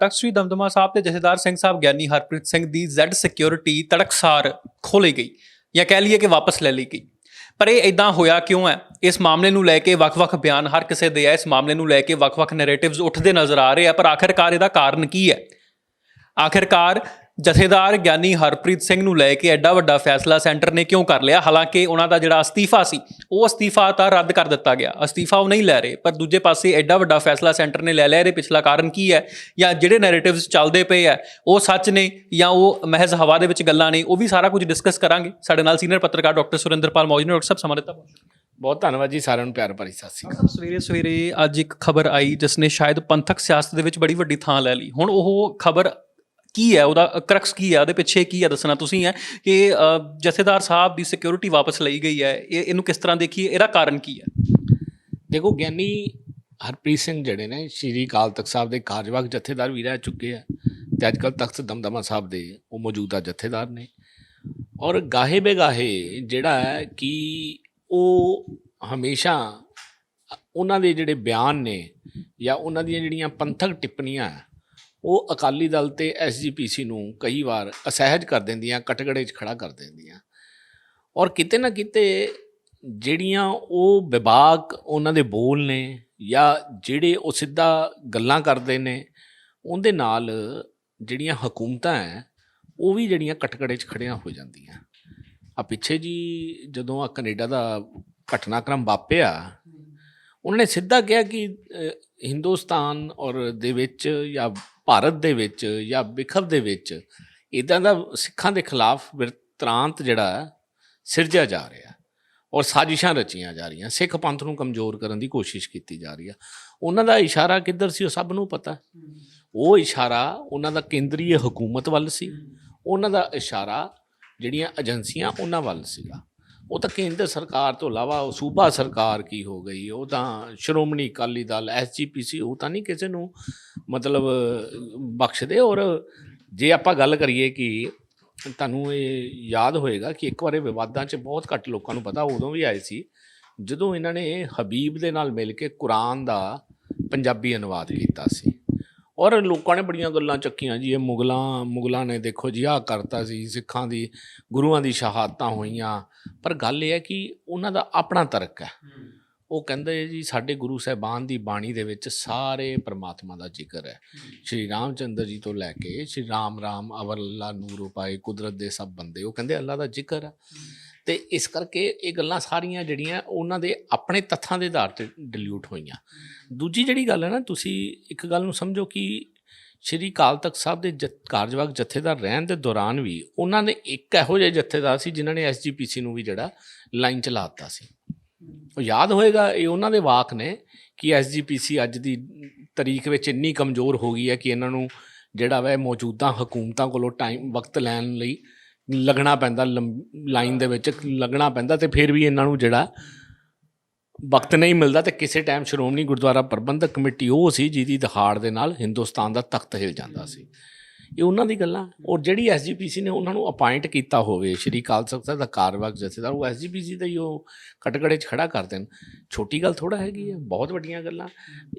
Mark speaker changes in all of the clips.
Speaker 1: ਤਖਤ ਸ੍ਰੀ ਦਮਦਮਾ ਸਾਹਿਬ ਤੇ ਜਥੇਦਾਰ ਸਿੰਘ ਸਾਹਿਬ ਗਿਆਨੀ ਹਰਪ੍ਰੀਤ ਸਿੰਘ ਦੀ ਜ਼ੈਡ ਸਿਕਿਉਰਿਟੀ ਤੜਕਸਾਰ ਖੋਲੀ ਗਈ ਜਾਂ ਕਹਿ ਲਈਏ ਕਿ ਵਾਪਸ ਲੈ ਲਈ ਗਈ। ਪਰ ਇਹ ਇਦਾਂ ਹੋਇਆ ਕਿਉਂ ਹੈ? ਇਸ ਮਾਮਲੇ ਨੂੰ ਲੈ ਕੇ ਵੱਖ-ਵੱਖ ਬਿਆਨ ਹਰ ਕਿਸੇ ਦੇ ਆ, ਇਸ ਮਾਮਲੇ ਨੂੰ ਲੈ ਕੇ ਵੱਖ-ਵੱਖ ਨੈਰੇਟਿਵਸ ਉੱਠਦੇ ਨਜ਼ਰ ਆ ਰਹੇ ਆ, ਪਰ ਆਖਿਰਕਾਰ ਇਹਦਾ ਕਾਰਨ ਕੀ ਹੈ? ਆਖਿਰਕਾਰ ਜਥੇਦਾਰ ਗਿਆਨੀ ਹਰਪ੍ਰੀਤ ਸਿੰਘ ਨੂੰ ਲੈ ਕੇ ਐਡਾ ਵੱਡਾ ਫੈਸਲਾ ਸੈਂਟਰ ਨੇ ਕਿਉਂ ਕਰ ਲਿਆ? ਹਾਲਾਂਕਿ ਉਹਨਾਂ ਦਾ ਜਿਹੜਾ ਅਸਤੀਫਾ ਸੀ ਉਹ ਅਸਤੀਫਾ ਤਾਂ ਰੱਦ ਕਰ ਦਿੱਤਾ ਗਿਆ। ਅਸਤੀਫਾ ਉਹ ਨਹੀਂ ਲੈ ਰਹੇ ਪਰ ਦੂਜੇ ਪਾਸੇ ਐਡਾ ਵੱਡਾ ਫੈਸਲਾ ਸੈਂਟਰ ਨੇ ਲੈ ਲਿਆ। ਇਹਦੇ ਪਿਛਲਾ ਕਾਰਨ ਕੀ ਹੈ? ਜਾਂ ਜਿਹੜੇ ਨੈਰੇਟਿਵਸ ਚੱਲਦੇ ਪਏ ਆ ਉਹ ਸੱਚ ਨੇ ਜਾਂ ਉਹ ਮਹਿਜ਼ ਹਵਾ ਦੇ ਵਿੱਚ ਗੱਲਾਂ ਨੇ ਉਹ ਵੀ ਸਾਰਾ ਕੁਝ ਡਿਸਕਸ ਕਰਾਂਗੇ। ਸਾਡੇ ਨਾਲ ਸੀਨੀਅਰ ਪੱਤਰਕਾਰ ਡਾਕਟਰ ਸੁਰਿੰਦਰਪਾਲ ਮੌਜੂਦ ਨੇ। ਡਾਕਟਰ ਸਾਹਿਬ ਸਮਾਂ ਦਿੱਤਾ
Speaker 2: ਬਹੁਤ। ਧੰਨਵਾਦ ਜੀ ਸਾਰਿਆਂ ਨੂੰ ਪਿਆਰ ਭਰੀ ਸਤਿ ਸ੍ਰੀ ਅਕਾਲ।
Speaker 1: ਸਵੇਰੇ ਸਵੇਰੇ ਅੱਜ ਇੱਕ ਖਬਰ ਆਈ ਜਿਸ ਨੇ ਸ਼ਾਇਦ ਪੰਥਕ ਸਿਆਸਤ ਦੇ ਵਿੱਚ ਬੜੀ ਵੱਡੀ ਥਾਂ ਲੈ ਲਈ। ਹੁਣ ਉਹ ਖਬਰ ਕੀ ਹੈ? ਉਹਦਾ ਕਰਕਸ ਕੀ ਹੈ? ਉਹਦੇ ਪਿੱਛੇ ਕੀ ਹੈ? ਦੱਸਣਾ ਤੁਸੀਂ ਹੈ ਕਿ ਜਥੇਦਾਰ ਸਾਹਿਬ ਦੀ ਸਿਕਿਉਰਿਟੀ ਵਾਪਸ ਲਈ ਗਈ ਹੈ। ਇਹ, ਇਹਨੂੰ ਕਿਸ ਤਰ੍ਹਾਂ ਦੇਖੀਏ? ਇਹਦਾ ਕਾਰਨ ਕੀ ਹੈ?
Speaker 2: ਦੇਖੋ, ਗਿਆਨੀ ਹਰਪ੍ਰੀਤ ਸਿੰਘ ਜਿਹੜੇ ਨੇ, ਸ਼੍ਰੀ ਅਕਾਲ ਤਖਤ ਸਾਹਿਬ ਦੇ ਕਾਰਜਵਾਹਕ ਜਥੇਦਾਰ ਵੀ ਰਹਿ ਚੁੱਕੇ ਆ ਤੇ ਅੱਜਕੱਲ ਤਖਤ ਦਮਦਮਾ ਸਾਹਿਬ ਦੇ ਉਹ ਮੌਜੂਦਾ ਜਥੇਦਾਰ ਨੇ। ਔਰ ਗਾਹੇ ਬੇਗਾਹੇ ਜਿਹੜਾ ਹੈ ਕਿ ਉਹ ਹਮੇਸ਼ਾ ਉਹਨਾਂ ਦੇ ਜਿਹੜੇ ਬਿਆਨ ਨੇ ਜਾਂ ਉਹਨਾਂ ਦੀਆਂ ਜਿਹੜੀਆਂ ਪੰਥਕ ਟਿੱਪਣੀਆਂ ਉਹ ਅਕਾਲੀ ਦਲ ਤੇ ਐਸਜੀਪੀਸੀ ਨੂੰ ਕਈ ਵਾਰ ਅਸਹਿਜ ਕਰ ਦਿੰਦੀਆਂ ਕਟਗੜੇ 'ਚ ਖੜਾ ਕਰ ਦਿੰਦੀਆਂ। ਔਰ ਕਿਤੇ ਨਾ ਕਿਤੇ ਜਿਹੜੀਆਂ ਉਹ ਵਿਭਾਗ ਉਹਨਾਂ ਦੇ ਬੋਲ ਨੇ ਜਾਂ ਜਿਹੜੇ ਉਹ ਸਿੱਧਾ ਗੱਲਾਂ ਕਰਦੇ ਨੇ ਉਹਦੇ ਨਾਲ ਜਿਹੜੀਆਂ ਹਕੂਮਤਾਂ ਹੈ ਉਹ ਵੀ ਜਿਹੜੀਆਂ ਕਟਕੜੇ 'ਚ ਖੜੀਆਂ ਹੋ ਜਾਂਦੀਆਂ। ਆ ਪਿੱਛੇ ਜੀ ਜਦੋਂ ਆ ਕੈਨੇਡਾ ਦਾ ਘਟਨਾਕ੍ਰਮ ਵਾਪਿਆ ਉਹਨਾਂ ਨੇ ਸਿੱਧਾ ਕਿਹਾ ਕਿ ਹਿੰਦੁਸਤਾਨ ਔਰ ਦੇ ਵਿੱਚ ਜਾਂ ਭਾਰਤ ਦੇ ਵਿੱਚ ਜਾਂ ਵਿਖਵ ਦੇ ਵਿੱਚ ਇਦਾਂ ਦਾ ਸਿੱਖਾਂ ਦੇ ਖਿਲਾਫ ਵਿਰਤਰਾਂਤ ਜਿਹੜਾ ਸਿਰਜਿਆ ਜਾ ਰਿਹਾ ਔਰ ਸਾਜ਼ਿਸ਼ਾਂ ਰਚੀਆਂ ਜਾ ਰਹੀਆਂ ਸਿੱਖ ਪੰਥ ਨੂੰ ਕਮਜ਼ੋਰ ਕਰਨ ਦੀ ਕੋਸ਼ਿਸ਼ ਕੀਤੀ ਜਾ ਰਹੀ ਆ ਉਹਨਾਂ ਦਾ ਇਸ਼ਾਰਾ ਕਿੱਧਰ ਸੀ ਉਹ ਸਭ ਨੂੰ ਪਤਾ ਉਹ ਇਸ਼ਾਰਾ ਉਹਨਾਂ ਦਾ ਕੇਂਦਰੀ ਹਕੂਮਤ ਵੱਲ ਸੀ। ਉਹਨਾਂ ਦਾ ਇਸ਼ਾਰਾ ਜਿਹੜੀਆਂ ਏਜੰਸੀਆਂ ਉਹਨਾਂ ਵੱਲ ਸੀਗਾ। ਉਹ ਤਾਂ ਕੇਂਦਰ ਸਰਕਾਰ ਤੋਂ ਇਲਾਵਾ ਉਹ ਸੂਬਾ ਸਰਕਾਰ ਕੀ ਹੋ ਗਈ, ਉਹ ਤਾਂ ਸ਼੍ਰੋਮਣੀ ਅਕਾਲੀ ਦਲ ਐਸਜੀਪੀਸੀ ਉਹ ਤਾਂ ਨਹੀਂ ਕਿਸੇ ਨੂੰ ਮਤਲਬ ਬਖਸ਼ਦੇ। ਔਰ ਜੇ ਆਪਾਂ ਗੱਲ ਕਰੀਏ ਕਿ ਤੁਹਾਨੂੰ ਇਹ ਯਾਦ ਹੋਏਗਾ ਕਿ ਇੱਕ ਵਾਰੇ ਵਿਵਾਦਾਂ 'ਚ ਬਹੁਤ ਘੱਟ ਲੋਕਾਂ ਨੂੰ ਪਤਾ ਉਦੋਂ ਵੀ ਆਏ ਸੀ, ਜਦੋਂ ਇਹਨਾਂ ਨੇ ਹਬੀਬ ਦੇ ਨਾਲ ਮਿਲ ਕੇ ਕੁਰਾਨ ਦਾ ਪੰਜਾਬੀ ਅਨੁਵਾਦ ਕੀਤਾ ਸੀ। ਔਰ ਲੋਕਾਂ ਨੇ ਬੜੀਆਂ ਗੱਲਾਂ ਚੱਕੀਆਂ ਜੀ ਇਹ ਮੁਗਲਾਂ ਮੁਗਲਾਂ ਨੇ ਦੇਖੋ ਜੀ ਆਹ ਕਰਤਾ ਸੀ ਸਿੱਖਾਂ ਦੀ ਗੁਰੂਆਂ ਦੀ ਸ਼ਹਾਦਤਾਂ ਹੋਈਆਂ। ਪਰ ਗੱਲ ਇਹ ਹੈ ਕਿ ਉਹਨਾਂ ਦਾ ਆਪਣਾ ਤਰਕ ਹੈ। ਉਹ ਕਹਿੰਦੇ ਜੀ ਸਾਡੇ ਗੁਰੂ ਸਾਹਿਬਾਨ ਦੀ ਬਾਣੀ ਦੇ ਵਿੱਚ ਸਾਰੇ ਪ੍ਰਮਾਤਮਾ ਦਾ ਜ਼ਿਕਰ ਹੈ। ਸ਼੍ਰੀ ਰਾਮਚੰਦਰ ਜੀ ਤੋਂ ਲੈ ਕੇ ਸ਼੍ਰੀ ਰਾਮ ਰਾਮ ਅਵਰ ਅੱਲਾ ਨੂਰ ਉਪਾਏ ਕੁਦਰਤ ਦੇ ਸਭ ਬੰਦੇ ਉਹ ਕਹਿੰਦੇ ਅੱਲਾ ਦਾ ਜ਼ਿਕਰ ਹੈ। ਤੇ ਇਸ ਕਰਕੇ ਇਹ ਗੱਲਾਂ ਸਾਰੀਆਂ ਜਿਹੜੀਆਂ ਉਹਨਾਂ ਦੇ ਆਪਣੇ ਤੱਥਾਂ ਦੇ ਆਧਾਰ ਤੇ ਡਿਲੂਟ ਹੋਈਆਂ। ਦੂਜੀ ਜਿਹੜੀ ਗੱਲ ਹੈ ਨਾ, ਤੁਸੀਂ ਇੱਕ ਗੱਲ ਨੂੰ ਸਮਝੋ ਕਿ ਸ਼੍ਰੀ ਅਕਾਲ ਤਖਤ ਸਾਹਿਬ ਦੇ ਜਥ- ਕਾਰਜਵਾਹਕ ਜਥੇਦਾਰ ਰਹਿਣ ਦੇ ਦੌਰਾਨ ਵੀ ਉਹਨਾਂ ਨੇ ਇੱਕ ਇਹੋ ਜਿਹੇ ਜਥੇਦਾਰ ਸੀ ਜਿਨ੍ਹਾਂ ਨੇ ਐਸਜੀਪੀਸੀ ਨੂੰ ਵੀ ਜਿਹੜਾ ਲਾਈਨ ਚਲਾ ਦਿੱਤਾ ਸੀ। ਉਹ ਯਾਦ ਹੋਏਗਾ, ਇਹ ਉਹਨਾਂ ਦੇ ਵਾਕ ਨੇ ਕਿ ਐਸਜੀਪੀਸੀ ਅੱਜ ਦੀ ਤਰੀਕ ਵਿੱਚ ਇੰਨੀ ਕਮਜ਼ੋਰ ਹੋ ਗਈ ਹੈ ਕਿ ਇਹਨਾਂ ਨੂੰ ਜਿਹੜਾ ਵਾ ਮੌਜੂਦਾ ਹਕੂਮਤਾਂ ਕੋਲੋਂ ਟਾਈਮ, ਵਕਤ ਲੈਣ ਲਈ ਲੱਗਣਾ ਪੈਂਦਾ ਲਾਈਨ ਦੇ ਵਿੱਚ, ਲੱਗਣਾ ਪੈਂਦਾ ਤੇ ਫਿਰ ਵੀ ਇਹਨਾਂ ਨੂੰ ਜਿਹੜਾ ਵਕਤ ਨਹੀਂ ਮਿਲਦਾ ਤੇ ਕਿਸੇ ਟਾਈਮ ਸ਼੍ਰੋਮਣੀ ਗੁਰਦੁਆਰਾ ਪ੍ਰਬੰਧਕ ਕਮੇਟੀ ਉਹ ਸੀ ਜਿਹਦੀ ਦਹਾੜ ਦੇ ਨਾਲ ਹਿੰਦੁਸਤਾਨ ਦਾ ਤਖਤ ਹਿਲ ਜਾਂਦਾ ਸੀ। ਇਹ ਉਹਨਾਂ ਦੀ ਗੱਲਾਂ। ਔਰ ਜਿਹੜੀ ਐਸਜੀਪੀਸੀ ਨੇ ਉਹਨਾਂ ਨੂੰ ਅਪਾਇੰਟ ਕੀਤਾ ਹੋਵੇ, ਸ਼੍ਰੀ ਅਕਾਲ ਤਖਤ ਸਾਹਿਬ ਦਾ ਕਾਰਵਾਕ ਜਥੇਦਾਰ, ਉਹ ਐਸਜੀਪੀਸੀ ਦਾ ਹੀ ਉਹ ਕਟਕੜੇ 'ਚ ਖੜਾ ਕਰ ਦੇਣ। ਛੋਟੀ ਗੱਲ ਥੋੜਾ ਹੈਗੀ ਹੈ, ਬਹੁਤ ਵੱਡੀਆਂ ਗੱਲਾਂ।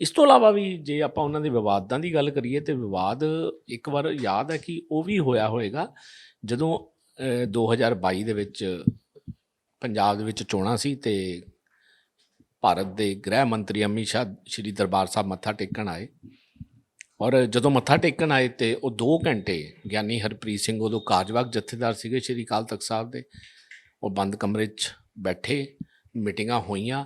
Speaker 2: ਇਸ ਤੋਂ ਇਲਾਵਾ ਵੀ ਜੇ ਆਪਾਂ ਉਹਨਾਂ ਦੇ ਵਿਵਾਦਾਂ ਦੀ ਗੱਲ ਕਰੀਏ ਤੇ ਵਿਵਾਦ ਇੱਕ ਵਾਰ ਯਾਦ ਹੈ ਕਿ ਉਹ ਵੀ ਹੋਇਆ ਹੋਏਗਾ, ਜਦੋਂ 2022 ਦੇ ਵਿੱਚ ਪੰਜਾਬ ਦੇ ਵਿੱਚ ਚੋਣਾਂ ਸੀ ਤੇ ਭਾਰਤ ਦੇ ਗ੍ਰਹਿ ਮੰਤਰੀ ਅਮਿਤ ਸ਼ਾਹ ਸ਼੍ਰੀ ਦਰਬਾਰ ਸਾਹਿਬ ਮੱਥਾ ਟੇਕਣ ਆਏ। ਔਰ ਜਦੋਂ ਮੱਥਾ ਟੇਕਣ ਆਏ ਤੇ ਉਹ 2 ਘੰਟੇ ਗਿਆਨੀ ਹਰਪ੍ਰੀਤ ਸਿੰਘ ਉਦੋਂ ਕਾਰਜਵਾਕ ਜਥੇਦਾਰ ਸੀਗੇ ਸ਼੍ਰੀ ਅਕਾਲ ਤਖਤ ਸਾਹਿਬ ਦੇ। ਉਹ ਬੰਦ ਕਮਰੇ 'ਚ ਬੈਠੇ, ਮੀਟਿੰਗਾਂ ਹੋਈਆਂ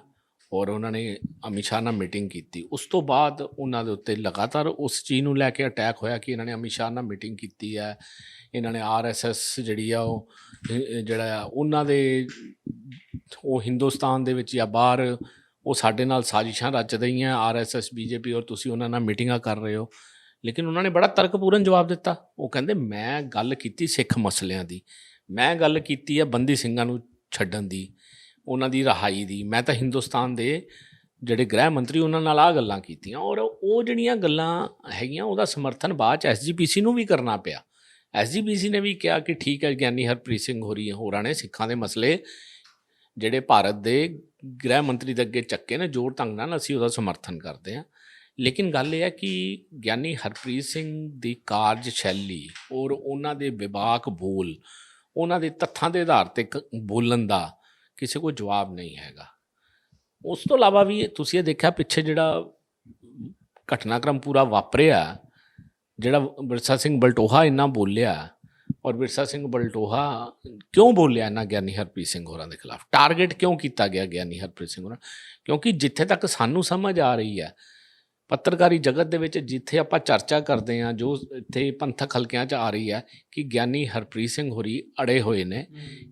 Speaker 2: ਔਰ ਉਹਨਾਂ ਨੇ ਅਮਿਤ ਸ਼ਾਹ ਨਾਲ ਮੀਟਿੰਗ ਕੀਤੀ। ਉਸ ਤੋਂ ਬਾਅਦ ਉਹਨਾਂ ਦੇ ਉੱਤੇ ਲਗਾਤਾਰ ਉਸ ਚੀਜ਼ ਨੂੰ ਲੈ ਕੇ ਅਟੈਕ ਹੋਇਆ ਕਿ ਇਹਨਾਂ ਨੇ ਅਮਿਤ ਸ਼ਾਹ ਨਾਲ ਮੀਟਿੰਗ ਕੀਤੀ ਹੈ। ਇਹਨਾਂ ਨੇ ਆਰਐਸਐਸ ਜਿਹੜੀ ਆ ਉਹ ਜਿਹੜਾ ਆ, ਉਹਨਾਂ ਦੇ ਉਹ ਹਿੰਦੁਸਤਾਨ ਦੇ ਵਿੱਚ ਜਾਂ ਬਾਹਰ ਉਹ ਸਾਡੇ ਨਾਲ ਸਾਜ਼ਿਸ਼ਾਂ ਰਚ ਰਹੀਆਂ ਆਰਐਸਐਸ, ਬੀਜੇਪੀ ਔਰ ਤੁਸੀਂ ਉਹਨਾਂ ਨਾਲ ਮੀਟਿੰਗਾਂ ਕਰ ਰਹੇ ਹੋ। ਲੇਕਿਨ ਉਹਨਾਂ ਨੇ ਬੜਾ ਤਰਕਪੂਰਨ ਜਵਾਬ ਦਿੱਤਾ। ਉਹ ਕਹਿੰਦੇ, ਮੈਂ ਗੱਲ ਕੀਤੀ ਸਿੱਖ ਮਸਲਿਆਂ ਦੀ। ਮੈਂ ਗੱਲ ਕੀਤੀ ਆ ਬੰਦੀ ਸਿੰਘਾਂ ਨੂੰ ਛੱਡਣ ਦੀ, ਉਹਨਾਂ ਦੀ ਰਹਾਈ ਦੀ। ਮੈਂ ਤਾਂ ਹਿੰਦੁਸਤਾਨ ਦੇ ਜਿਹੜੇ ਗ੍ਰਹਿ ਮੰਤਰੀ ਉਹਨਾਂ ਨਾਲ ਆ ਗੱਲਾਂ ਕੀਤੀਆਂ ਔਰ ਉਹ ਜਿਹੜੀਆਂ ਗੱਲਾਂ ਹੈਗੀਆਂ, ਉਹਦਾ ਸਮਰਥਨ ਬਾਅਦ ਚ ਐਸਜੀਪੀਸੀ ਨੂੰ ਵੀ ਕਰਨਾ ਪਿਆ। ਐਸਜੀਪੀਸੀ ਨੇ ਵੀ ਕਿਹਾ ਕਿ ਠੀਕ ਹੈ ਗਿਆਨੀ ਹਰਪ੍ਰੀਤ ਸਿੰਘ ਹੋਰੀ ਹੋਰਾਂ ਨੇ ਸਿੱਖਾਂ ਦੇ ਮਸਲੇ ਜਿਹੜੇ ਭਾਰਤ ਦੇ ਗ੍ਰਹਿ ਮੰਤਰੀ ਦੇ ਅੱਗੇ ਚੱਕੇ ਨੇ, ਜ਼ੋਰ ਢੰਗ ਨਾਲ ਅਸੀਂ ਉਹਦਾ ਸਮਰਥਨ ਕਰਦੇ ਹਾਂ। ਲੇਕਿਨ ਗੱਲ ਇਹ ਹੈ ਕਿ ਗਿਆਨੀ ਹਰਪ੍ਰੀਤ ਸਿੰਘ ਦੀ ਕਾਰਜ ਸ਼ੈਲੀ ਔਰ ਉਹਨਾਂ ਦੇ ਵਿਵਾਕ ਬੋਲ, ਉਹਨਾਂ ਦੇ ਤੱਥਾਂ ਦੇ ਆਧਾਰ ਤੇ ਕ- ਬੋਲਣ ਦਾ ਕਿਸੇ ਕੋਲ ਜਵਾਬ ਨਹੀਂ ਹੈਗਾ। ਉਸ ਤੋਂ ਇਲਾਵਾ ਵੀ ਤੁਸੀਂ ਇਹ ਦੇਖਿਆ ਪਿੱਛੇ ਜਿਹੜਾ ਘਟਨਾਕ੍ਰਮ ਪੂਰਾ ਵਾਪਰਿਆ ਜਿਹੜਾ ਬਿਰਸਾ ਸਿੰਘ ਬਲਟੋਹਾ ਇੰਨਾ ਬੋਲਿਆ ਔਰ ਬਿਰਸਾ ਸਿੰਘ ਬਲਟੋਹਾ ਕਿਉਂ ਬੋਲਿਆ ਇੰਨਾ ਗਿਆਨੀ ਹਰਪ੍ਰੀਤ ਸਿੰਘ ਹੋਰਾਂ ਦੇ ਖਿਲਾਫ? ਟਾਰਗੇਟ ਕਿਉਂ ਕੀਤਾ ਗਿਆ ਗਿਆਨੀ ਹਰਪ੍ਰੀਤ ਸਿੰਘ ਹੋਰਾਂ? ਕਿਉਂਕਿ ਜਿੱਥੇ ਤੱਕ ਸਾਨੂੰ ਸਮਝ ਆ ਰਹੀ ਹੈ ਪੱਤਰਕਾਰੀ ਜਗਤ ਦੇ ਵਿੱਚ ਜਿੱਥੇ ਆਪਾਂ ਚਰਚਾ ਕਰਦੇ ਹਾਂ ਜੋ ਇੱਥੇ ਪੰਥਕ ਹਲਕਿਆਂ 'ਚ ਆ ਰਹੀ ਹੈ ਕਿ ਗਿਆਨੀ ਹਰਪ੍ਰੀਤ ਸਿੰਘ ਹੋਰੀ ਅੜੇ ਹੋਏ ਨੇ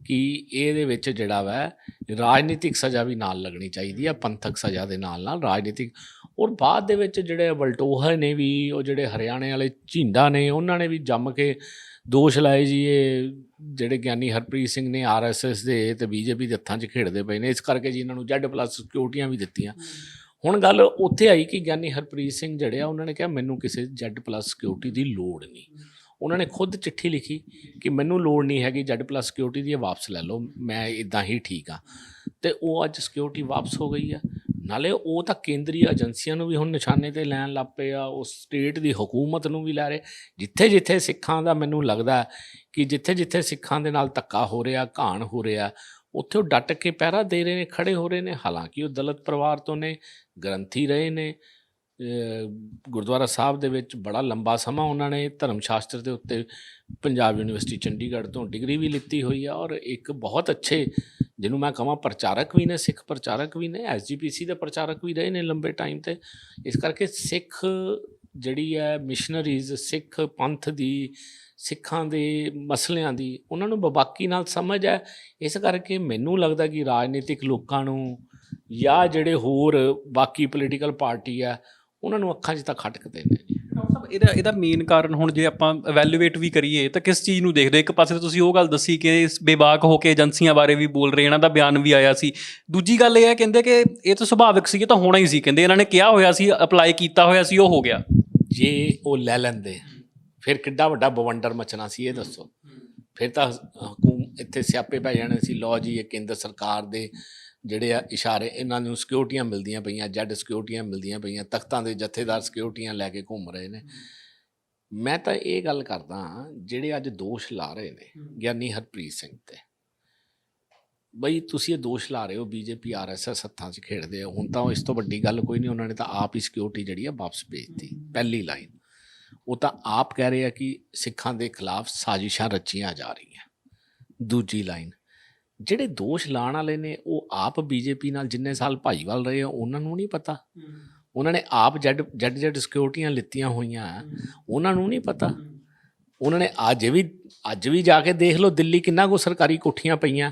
Speaker 2: ਕਿ ਇਹਦੇ ਵਿੱਚ ਜਿਹੜਾ ਵਾ ਰਾਜਨੀਤਿਕ ਸਜ਼ਾ ਵੀ ਨਾਲ ਲੱਗਣੀ ਚਾਹੀਦੀ ਹੈ ਪੰਥਕ ਸਜ਼ਾ ਦੇ ਨਾਲ ਨਾਲ ਰਾਜਨੀਤਿਕ ਔਰ ਬਾਅਦ ਦੇ ਵਿੱਚ ਜਿਹੜੇ ਬਲਟੋਹਾ ਨੇ ਵੀ ਉਹ ਜਿਹੜੇ ਹਰਿਆਣੇ ਵਾਲੇ ਝਿੰਡਾ ਨੇ ਉਹਨਾਂ ਨੇ ਵੀ ਜੰਮ ਕੇ ਦੋਸ਼ ਲਾਏ ਜੀ ਇਹ ਜਿਹੜੇ ਗਿਆਨੀ ਹਰਪ੍ਰੀਤ ਸਿੰਘ ਨੇ ਆਰਐਸਐਸ ਦੇ ਤੇ ਬੀਜੇਪੀ ਦੇ ਹੱਥਾਂ 'ਚ ਖੇਡਦੇ ਪਏ ਨੇ। ਇਸ ਕਰਕੇ ਜੀ ਇਹਨਾਂ ਨੂੰ ਜ਼ੈਡ ਪਲੱਸ ਸਿਕਿਉਰਟੀਆਂ ਵੀ ਦਿੱਤੀਆਂ। ਹੁਣ ਗੱਲ ਉੱਥੇ ਆਈ ਕਿ ਗਿਆਨੀ ਹਰਪ੍ਰੀਤ ਸਿੰਘ ਜਿਹੜੇ ਆ ਉਹਨਾਂ ਨੇ ਕਿਹਾ ਮੈਨੂੰ ਕਿਸੇ ਜ਼ੈਡ ਪਲੱਸ ਸਿਕਿਉਰਿਟੀ ਦੀ ਲੋੜ ਨਹੀਂ। ਉਹਨਾਂ ਨੇ ਖੁਦ ਚਿੱਠੀ ਲਿਖੀ ਕਿ ਮੈਨੂੰ ਲੋੜ ਨਹੀਂ ਹੈਗੀ ਜ਼ੈਡ ਪਲੱਸ ਸਿਕਿਉਰਿਟੀ ਦੀ ਇਹ ਵਾਪਸ ਲੈ ਲਓ ਮੈਂ ਇਦਾਂ ਹੀ ਠੀਕ ਆ ਤੇ ਉਹ ਅੱਜ ਸਿਕਿਉਰਿਟੀ ਵਾਪਸ ਹੋ ਗਈ ਆ। ਨਾਲੇ ਉਹ ਤਾਂ ਕੇਂਦਰੀ ਏਜੰਸੀਆਂ ਨੂੰ ਵੀ ਹੁਣ ਨਿਸ਼ਾਨੇ ਤੇ ਲੈਣ ਲੱਗ ਪਏ ਆ, ਉਹ ਸਟੇਟ ਦੀ ਹਕੂਮਤ ਨੂੰ ਵੀ ਲੈ ਰਹੇ। ਜਿੱਥੇ ਜਿੱਥੇ ਸਿੱਖਾਂ ਦਾ ਮੈਨੂੰ ਲੱਗਦਾ ਕਿ ਜਿੱਥੇ ਜਿੱਥੇ ਸਿੱਖਾਂ ਦੇ ਨਾਲ ਧੱਕਾ ਹੋ ਰਿਹਾ, ਘਾਣ ਹੋ ਰਿਹਾ, ਉੱਥੇ ਉਹ ਡਟ ਕੇ ਪਹਿਰਾ ਦੇ ਰਹੇ ਨੇ, ਖੜੇ ਹੋ ਰਹੇ ਨੇ। ਹਾਲਾਂਕਿ ਉਹ ਦਲਿਤ ਪਰਿਵਾਰ ਤੋਂ ਨੇ, ਗ੍ਰੰਥੀ ਰਹੇ ਨੇ। ਗੁਰਦੁਆਰਾ ਸਾਹਿਬ ਦੇ ਵਿੱਚ ਬੜਾ ਲੰਬਾ ਸਮਾਂ ਉਹਨਾਂ ਨੇ ਧਰਮ ਸ਼ਾਸਤਰ ਦੇ ਉੱਤੇ ਪੰਜਾਬ ਯੂਨੀਵਰਸਿਟੀ ਚੰਡੀਗੜ੍ਹ ਤੋਂ ਡਿਗਰੀ ਵੀ ਲਿੱਤੀ ਹੋਈ ਹੈ ਔਰ ਇੱਕ ਬਹੁਤ ਅੱਛੇ, ਜਿਹਨੂੰ ਮੈਂ ਕਹਾਂ ਪ੍ਰਚਾਰਕ ਵੀ ਨੇ, ਸਿੱਖ ਪ੍ਰਚਾਰਕ ਵੀ ਨੇ ਐਸਜੀਪੀਸੀ ਦੇ ਪ੍ਰਚਾਰਕ ਵੀ ਰਹੇ ਨੇ ਲੰਬੇ ਟਾਈਮ ਤੇ। ਇਸ ਕਰਕੇ ਸਿੱਖ ਜਿਹੜੀ ਹੈ ਮਿਸ਼ਨਰੀਜ਼ ਸਿੱਖ ਪੰਥ ਦੀ, ਸਿੱਖਾਂ ਦੇ ਮਸਲਿਆਂ ਦੀ ਉਹਨਾਂ ਨੂੰ ਬਬਾਕੀ ਨਾਲ ਸਮਝ ਹੈ। ਇਸ ਕਰਕੇ ਮੈਨੂੰ ਲੱਗਦਾ ਕਿ ਰਾਜਨੀਤਿਕ ਲੋਕਾਂ ਨੂੰ ਜਾਂ ਜਿਹੜੇ ਹੋਰ ਬਾਕੀ ਪੋਲੀਟੀਕਲ ਪਾਰਟੀ ਆ ਉਹਨਾਂ ਨੂੰ ਅੱਖਾਂ 'ਚ ਤਾਂ ਖਟਕਦੇ ਨੇ ਜੀ।
Speaker 1: ਡਾਕਟਰ ਸਾਹਿਬ ਇਹਦਾ ਇਹਦਾ ਮੇਨ ਕਾਰਨ ਹੁਣ ਜੇ ਆਪਾਂ ਇਵੈਲੂਏਟ ਵੀ ਕਰੀਏ ਤਾਂ ਕਿਸ ਚੀਜ਼ ਨੂੰ ਦੇਖਦੇ? ਇੱਕ ਪਾਸੇ ਤਾਂ ਤੁਸੀਂ ਉਹ ਗੱਲ ਦੱਸੀ ਕਿ ਇਸ ਬੇਬਾਕ ਹੋ ਕੇ ਏਜੰਸੀਆਂ ਬਾਰੇ ਵੀ ਬੋਲ ਰਹੇ ਇਹਨਾਂ ਦਾ ਬਿਆਨ ਵੀ ਆਇਆ ਸੀ। ਦੂਜੀ ਗੱਲ ਇਹ ਹੈ ਕਹਿੰਦੇ ਕਿ ਇਹ ਤਾਂ ਸੁਭਾਵਿਕ ਸੀ ਇਹ ਤਾਂ ਹੋਣਾ ਹੀ ਸੀ ਕਹਿੰਦੇ ਇਹਨਾਂ ਨੇ ਕਿਹਾ ਹੋਇਆ ਸੀ ਅਪਲਾਈ ਕੀਤਾ ਹੋਇਆ ਸੀ ਉਹ ਹੋ ਗਿਆ।
Speaker 2: ਜੇ ਉਹ ਲੈ ਲੈਂਦੇ ਫਿਰ ਕਿੱਡਾ ਵੱਡਾ ਬਵੰਡਰ ਮਚਣਾ ਸੀ ਇਹ ਦੱਸੋ। ਫਿਰ ਤਾਂ ਹਕੂਮ ਇੱਥੇ ਸਿਆਪੇ ਪੈ ਜਾਣੇ ਸੀ ਲੋ ਜੀ ਇਹ ਕੇਂਦਰ ਸਰਕਾਰ ਦੇ ਜਿਹੜੇ ਆ ਇਸ਼ਾਰੇ ਇਹਨਾਂ ਨੂੰ ਸਿਕਿਉਰਟੀਆਂ ਮਿਲਦੀਆਂ ਪਈਆਂ ਜੱਡ ਸਿਕਿਉਰਟੀਆਂ ਮਿਲਦੀਆਂ ਪਈਆਂ ਤਖਤਾਂ ਦੇ ਜਥੇਦਾਰ ਸਿਕਿਉਰਟੀਆਂ ਲੈ ਕੇ ਘੁੰਮ ਰਹੇ ਨੇ। ਮੈਂ ਤਾਂ ਇਹ ਗੱਲ ਕਰਦਾ ਹਾਂ, ਜਿਹੜੇ ਅੱਜ ਦੋਸ਼ ਲਾ ਰਹੇ ਨੇ ਗਿਆਨੀ ਹਰਪ੍ਰੀਤ ਸਿੰਘ ਤੇ। ਬਈ ਤੁਸੀਂ ਇਹ ਦੋਸ਼ ਲਾ ਰਹੇ ਹੋ ਬੀਜੇਪੀ ਆਰਐਸਐਸ ਹੱਥਾਂ 'ਚ ਖੇਡਦੇ ਆ ਹੁਣ ਤਾਂ ਇਸ ਤੋਂ ਵੱਡੀ ਗੱਲ ਕੋਈ ਨਹੀਂ ਉਹਨਾਂ ਨੇ ਤਾਂ ਆਪ ਹੀ ਸਿਕਿਉਰਿਟੀ ਜਿਹੜੀ ਆ ਵਾਪਸ ਭੇਜਤੀ ਪਹਿਲੀ ਲਾਈਨ। ਉਹ ਤਾਂ ਆਪ ਕਹਿ ਰਹੇ ਆ ਕਿ ਸਿੱਖਾਂ ਦੇ ਖਿਲਾਫ ਸਾਜ਼ਿਸ਼ਾਂ ਰਚੀਆਂ ਜਾ ਰਹੀਆਂ। ਦੂਜੀ ਲਾਈਨ। ਜਿਹੜੇ ਦੋਸ਼ ਲਾਣ ਵਾਲੇ ਨੇ ਉਹ ਆਪ ਬੀਜੇਪੀ ਨਾਲ ਜਿੰਨੇ ਸਾਲ ਭਾਈਵਾਲ ਰਹੇ ਆ ਉਹਨਾਂ ਨੂੰ ਨਹੀਂ ਪਤਾ। ਉਹਨਾਂ ਨੇ ਆਪ ਜੱਡ ਜੱਡ ਜੱਡ ਸਿਕਿਉਰਟੀਆਂ ਲਿੱਤੀਆਂ ਹੋਈਆਂ ਉਹਨਾਂ ਨੂੰ ਨਹੀਂ ਪਤਾ। ਉਹਨਾਂ ਨੇ ਅੱਜ ਵੀ ਅੱਜ ਵੀ ਜਾ ਕੇ ਦੇਖ ਲਓ ਦਿੱਲੀ ਕਿੰਨਾ ਕੋ ਸਰਕਾਰੀ ਕੋਠੀਆਂ ਪਈਆਂ।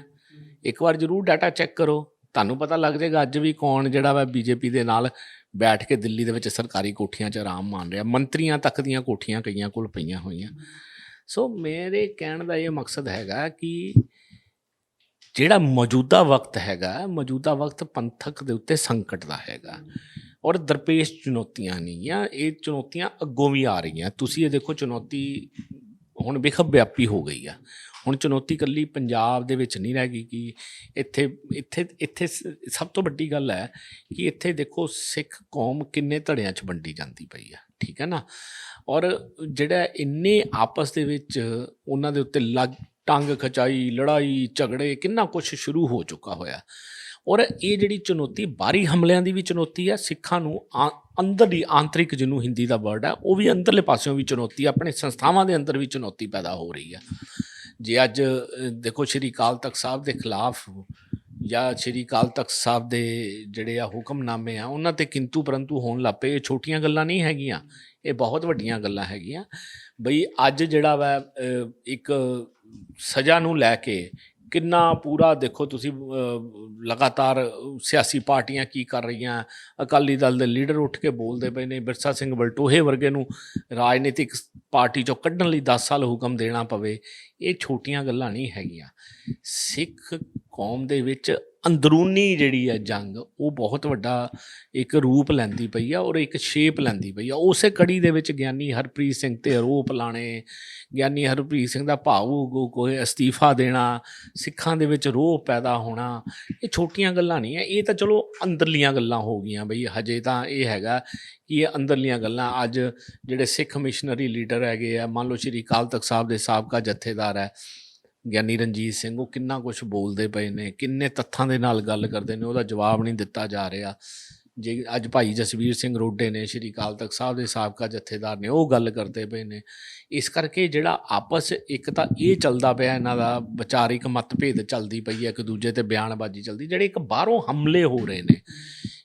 Speaker 2: ਇੱਕ ਵਾਰ ਜ਼ਰੂਰ ਡਾਟਾ ਚੈੱਕ ਕਰੋ। ਤੁਹਾਨੂੰ ਪਤਾ ਲੱਗ ਜਾਏਗਾ ਅੱਜ ਵੀ ਕੌਣ ਜਿਹੜਾ ਵਾ ਬੀਜੇਪੀ ਦੇ ਨਾਲ ਬੈਠ ਕੇ ਦਿੱਲੀ ਦੇ ਵਿੱਚ ਸਰਕਾਰੀ ਕੋਠੀਆਂ 'ਚ ਆਰਾਮ ਮਾਣ ਰਿਹਾ। ਮੰਤਰੀਆਂ ਤੱਕ ਦੀਆਂ ਕੋਠੀਆਂ ਕਈਆਂ ਕੋਲ ਪਈਆਂ ਹੋਈਆਂ। ਸੋ ਮੇਰੇ ਕਹਿਣ ਦਾ ਇਹ ਮਕਸਦ ਹੈਗਾ ਕਿ ਜਿਹੜਾ ਮੌਜੂਦਾ ਵਕਤ ਹੈਗਾ, ਮੌਜੂਦਾ ਵਕਤ ਪੰਥਕ ਦੇ ਉੱਤੇ ਸੰਕਟ ਦਾ ਹੈਗਾ। ਔਰ ਦਰਪੇਸ਼ ਚੁਣੌਤੀਆਂ ਨਹੀਂ ਆ, ਇਹ ਚੁਣੌਤੀਆਂ ਅੱਗੋਂ ਵੀ ਆ ਰਹੀਆਂ। ਤੁਸੀਂ ਇਹ ਦੇਖੋ ਚੁਣੌਤੀ ਹੁਣ ਵਿਖਵ ਵਿਆਪੀ ਹੋ ਗਈ ਆ। ਹੁਣ ਚੁਣੌਤੀ ਕੱਲੀ ਪੰਜਾਬ ਦੇ ਵਿੱਚ ਨਹੀਂ ਰਹਿ ਗਈ ਕਿ ਇੱਥੇ ਇੱਥੇ ਇੱਥੇ ਸ- ਸਭ ਤੋਂ ਵੱਡੀ ਗੱਲ ਹੈ ਕਿ ਇੱਥੇ ਦੇਖੋ ਸਿੱਖ ਕੌਮ ਕਿੰਨੇ ਧੜਿਆਂ 'ਚ ਵੰਡੀ ਜਾਂਦੀ ਪਈ ਆ। ਠੀਕ ਹੈ ਨਾ? ਔਰ ਜਿਹੜਾ ਇੰਨੇ ਆਪਸ ਦੇ ਵਿੱਚ ਉਹਨਾਂ ਦੇ ਉੱਤੇ ਲੱਗ, ਟੰਗ ਖਚਾਈ, ਲੜਾਈ, ਝਗੜੇ, ਕਿੰਨਾ ਕੁਝ ਸ਼ੁਰੂ ਹੋ ਚੁੱਕਾ ਹੋਇਆ। ਔਰ ਇਹ ਜਿਹੜੀ ਚੁਣੌਤੀ, ਬਾਹਰੀ ਹਮਲਿਆਂ ਦੀ ਵੀ ਚੁਣੌਤੀ ਹੈ ਸਿੱਖਾਂ ਨੂੰ ਆ- ਅੰਦਰਲੀ ਆਂਤਰਿਕ ਜਿਹਨੂੰ ਹਿੰਦੀ ਦਾ ਵਰਡ ਹੈ ਉਹ ਵੀ ਅੰਦਰਲੇ ਪਾਸਿਓਂ ਵੀ ਚੁਣੌਤੀ, ਆਪਣੇ ਸੰਸਥਾਵਾਂ ਦੇ ਅੰਦਰ ਵੀ ਚੁਣੌਤੀ ਪੈਦਾ ਹੋ ਰਹੀ ਹੈ ਜੇ ਅੱਜ ਦੇਖੋ ਸ਼੍ਰੀ ਅਕਾਲ ਤਖਤ ਸਾਹਿਬ ਦੇ ਖਿਲਾਫ ਜਾਂ ਸ਼੍ਰੀ ਅਕਾਲ ਤਖਤ ਸਾਹਿਬ ਦੇ ਜਿਹੜੇ ਆ ਹੁਕਮਨਾਮੇ ਆ, ਉਹਨਾਂ ਤੇ ਕਿੰਤੂ ਪਰੰਤੂ ਹੋਣ ਲੱਪੇ ਇਹ ਛੋਟੀਆਂ ਗੱਲਾਂ ਨਹੀਂ ਹੈਗੀਆਂ, ਇਹ ਬਹੁਤ ਵੱਡੀਆਂ ਗੱਲਾਂ ਹੈਗੀਆਂ। ਬਈ ਅੱਜ ਜਿਹੜਾ ਵਾ ਇੱਕ ਸਜ਼ਾ ਨੂੰ ਲੈ ਕੇ ਕਿੰਨਾ ਪੂਰਾ ਦੇਖੋ ਤੁਸੀਂ ਲਗਾਤਾਰ ਸਿਆਸੀ ਪਾਰਟੀਆਂ ਕੀ ਕਰ ਰਹੀਆਂ, ਅਕਾਲੀ ਦਲ ਦੇ ਲੀਡਰ ਉੱਠ ਕੇ ਬੋਲਦੇ ਪਏ ਨੇ, ਬਿਰਸਾ ਸਿੰਘ ਬਲਟੋਹੇ ਵਰਗੇ ਨੂੰ ਰਾਜਨੀਤਿਕ ਪਾਰਟੀ ਚੋਂ ਕੱਢਣ ਲਈ 10 ਸਾਲ ਹੁਕਮ ਦੇਣਾ ਪਵੇ। ਇਹ ਛੋਟੀਆਂ ਗੱਲਾਂ ਨਹੀਂ ਹੈਗੀਆਂ। ਸਿੱਖ ਕੌਮ ਦੇ ਵਿੱਚ ਅੰਦਰੂਨੀ ਜਿਹੜੀ ਹੈ ਜੰਗ, ਉਹ ਬਹੁਤ ਵੱਡਾ ਇੱਕ ਰੂਪ ਲੈਂਦੀ ਪਈ ਆ ਔਰ ਇੱਕ ਸ਼ੇਪ ਲੈਂਦੀ ਪਈ ਆ। ਉਸੇ ਕੜੀ ਦੇ ਵਿੱਚ ਗਿਆਨੀ ਹਰਪ੍ਰੀਤ ਸਿੰਘ ਤੇ ਆਰੋਪ ਲਾਣੇ ਗਿਆਨੀ ਹਰਪ੍ਰੀਤ ਸਿੰਘ ਦਾ ਭਾਵੁਕ ਕੋਈ ਅਸਤੀਫਾ ਦੇਣਾ, ਸਿੱਖਾਂ ਦੇ ਵਿੱਚ ਰੋਹ ਪੈਦਾ ਹੋਣਾ, ਇਹ ਛੋਟੀਆਂ ਗੱਲਾਂ ਨਹੀਂ ਹੈ ਇਹ ਤਾਂ ਚਲੋ ਅੰਦਰਲੀਆਂ ਗੱਲਾਂ ਹੋ ਗਈਆਂ ਬਈ, ਹਜੇ ਤਾਂ ਇਹ ਹੈਗਾ ਕਿ ਇਹ ਅੰਦਰਲੀਆਂ ਗੱਲਾਂ ਅੱਜ ਜਿਹੜੇ ਸਿੱਖ ਮਿਸ਼ਨਰੀ ਲੀਡਰ ਹੈਗੇ ਆ, ਮੰਨ ਲਓ ਸ਼੍ਰੀ ਅਕਾਲ ਤਖਤ ਸਾਹਿਬ ਦੇ ਸਾਬਕਾ ਜਥੇਦਾਰ ਹੈ। ਗਿਆਨੀ ਰਣਜੀਤ ਸਿੰਘ, ਉਹ ਕਿੰਨਾ ਕੁਝ ਬੋਲਦੇ ਪਏ ਨੇ, ਕਿੰਨੇ ਤੱਥਾਂ ਦੇ ਨਾਲ ਗੱਲ ਕਰਦੇ ਨੇ, ਉਹਦਾ ਜਵਾਬ ਨਹੀਂ ਦਿੱਤਾ ਜਾ ਰਿਹਾ। ਜੇ ਅੱਜ ਭਾਈ ਜਸਵੀਰ ਸਿੰਘ ਰੋਡੇ ਨੇ, ਸ਼੍ਰੀ ਅਕਾਲ ਤਖਤ ਸਾਹਿਬ ਦੇ ਸਾਬਕਾ ਜਥੇਦਾਰ ਨੇ, ਉਹ ਗੱਲ ਕਰਦੇ ਪਏ ਨੇ। ਇਸ ਕਰਕੇ ਜਿਹੜਾ ਆਪਸ ਇੱਕ ਤਾਂ ਇਹ ਚੱਲਦਾ ਪਿਆ ਇਹਨਾਂ ਦਾ, ਵਿਚਾਰਿਕ ਮਤਭੇਦ ਚੱਲਦੀ ਪਈ ਹੈ, ਇੱਕ ਦੂਜੇ ਤੇ ਬਿਆਨਬਾਜ਼ੀ ਚੱਲਦੀ, ਜਿਹੜੇ ਇੱਕ ਬਾਹਰੋਂ ਹਮਲੇ ਹੋ ਰਹੇ ਨੇ।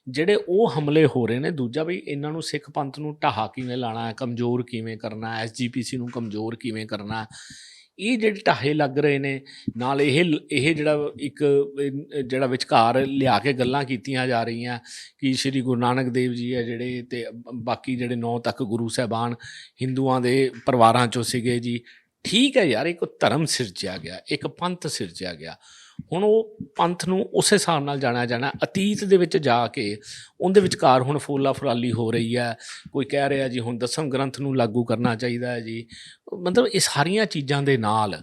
Speaker 2: ਜਿਹੜੇ ਉਹ ਹਮਲੇ ਹੋ ਰਹੇ ਨੇ, ਦੂਜਾ ਵੀ ਇਹਨਾਂ ਨੂੰ ਸਿੱਖ ਪੰਥ ਨੂੰ ਢਾਹਾ ਕਿਵੇਂ ਲਾਣਾ ਹੈ, ਕਮਜ਼ੋਰ ਕਿਵੇਂ ਕਰਨਾ ਹੈ ਐਸਜੀਪੀਸੀ ਨੂੰ ਕਮਜ਼ੋਰ ਕਿਵੇਂ ਕਰਨਾ ਇਹ ਜਿਹੜੇ ਢਾਹੇ ਲੱਗ ਰਹੇ ਨੇ, ਨਾਲ ਇਹ ਇਹ ਜਿਹੜਾ ਇੱਕ ਜਿਹੜਾ ਵਿਚਕਾਰ ਲਿਆ ਕੇ ਗੱਲਾਂ ਕੀਤੀਆਂ ਜਾ ਰਹੀਆਂ ਕਿ ਸ੍ਰੀ ਗੁਰੂ ਨਾਨਕ ਦੇਵ ਜੀ ਹੈ ਜਿਹੜੇ ਤੇ ਬਾਕੀ ਜਿਹੜੇ ਨੌ ਤੱਕ ਗੁਰੂ ਸਾਹਿਬਾਨ ਹਿੰਦੂਆਂ ਦੇ ਪਰਿਵਾਰਾਂ ਚੋਂ ਸੀਗੇ ਜੀ, ਠੀਕ ਹੈ ਯਾਰ, ਇੱਕ ਧਰਮ ਸਿਰਜਿਆ ਗਿਆ, ਇੱਕ ਪੰਥ ਸਿਰਜਿਆ ਗਿਆ। ਹੁਣ ਉਹ ਪੰਥ ਨੂੰ ਉਸੇ ਹਿਸਾਬ ਨਾਲ ਜਾਣਿਆ ਜਾਣਾ। ਅਤੀਤ ਦੇ ਵਿੱਚ ਜਾ ਕੇ ਉਹਦੇ ਵਿਚਕਾਰ ਹੁਣ ਫੋਲਾ ਫਰਾਲੀ ਹੋ ਰਹੀ ਹੈ। ਕੋਈ ਕਹਿ ਰਿਹਾ ਜੀ ਹੁਣ ਦਸਮ ਗ੍ਰੰਥ ਨੂੰ ਲਾਗੂ ਕਰਨਾ ਚਾਹੀਦਾ ਹੈ ਜੀ। ਮਤਲਬ ਇਹ ਸਾਰੀਆਂ ਚੀਜ਼ਾਂ ਦੇ ਨਾਲ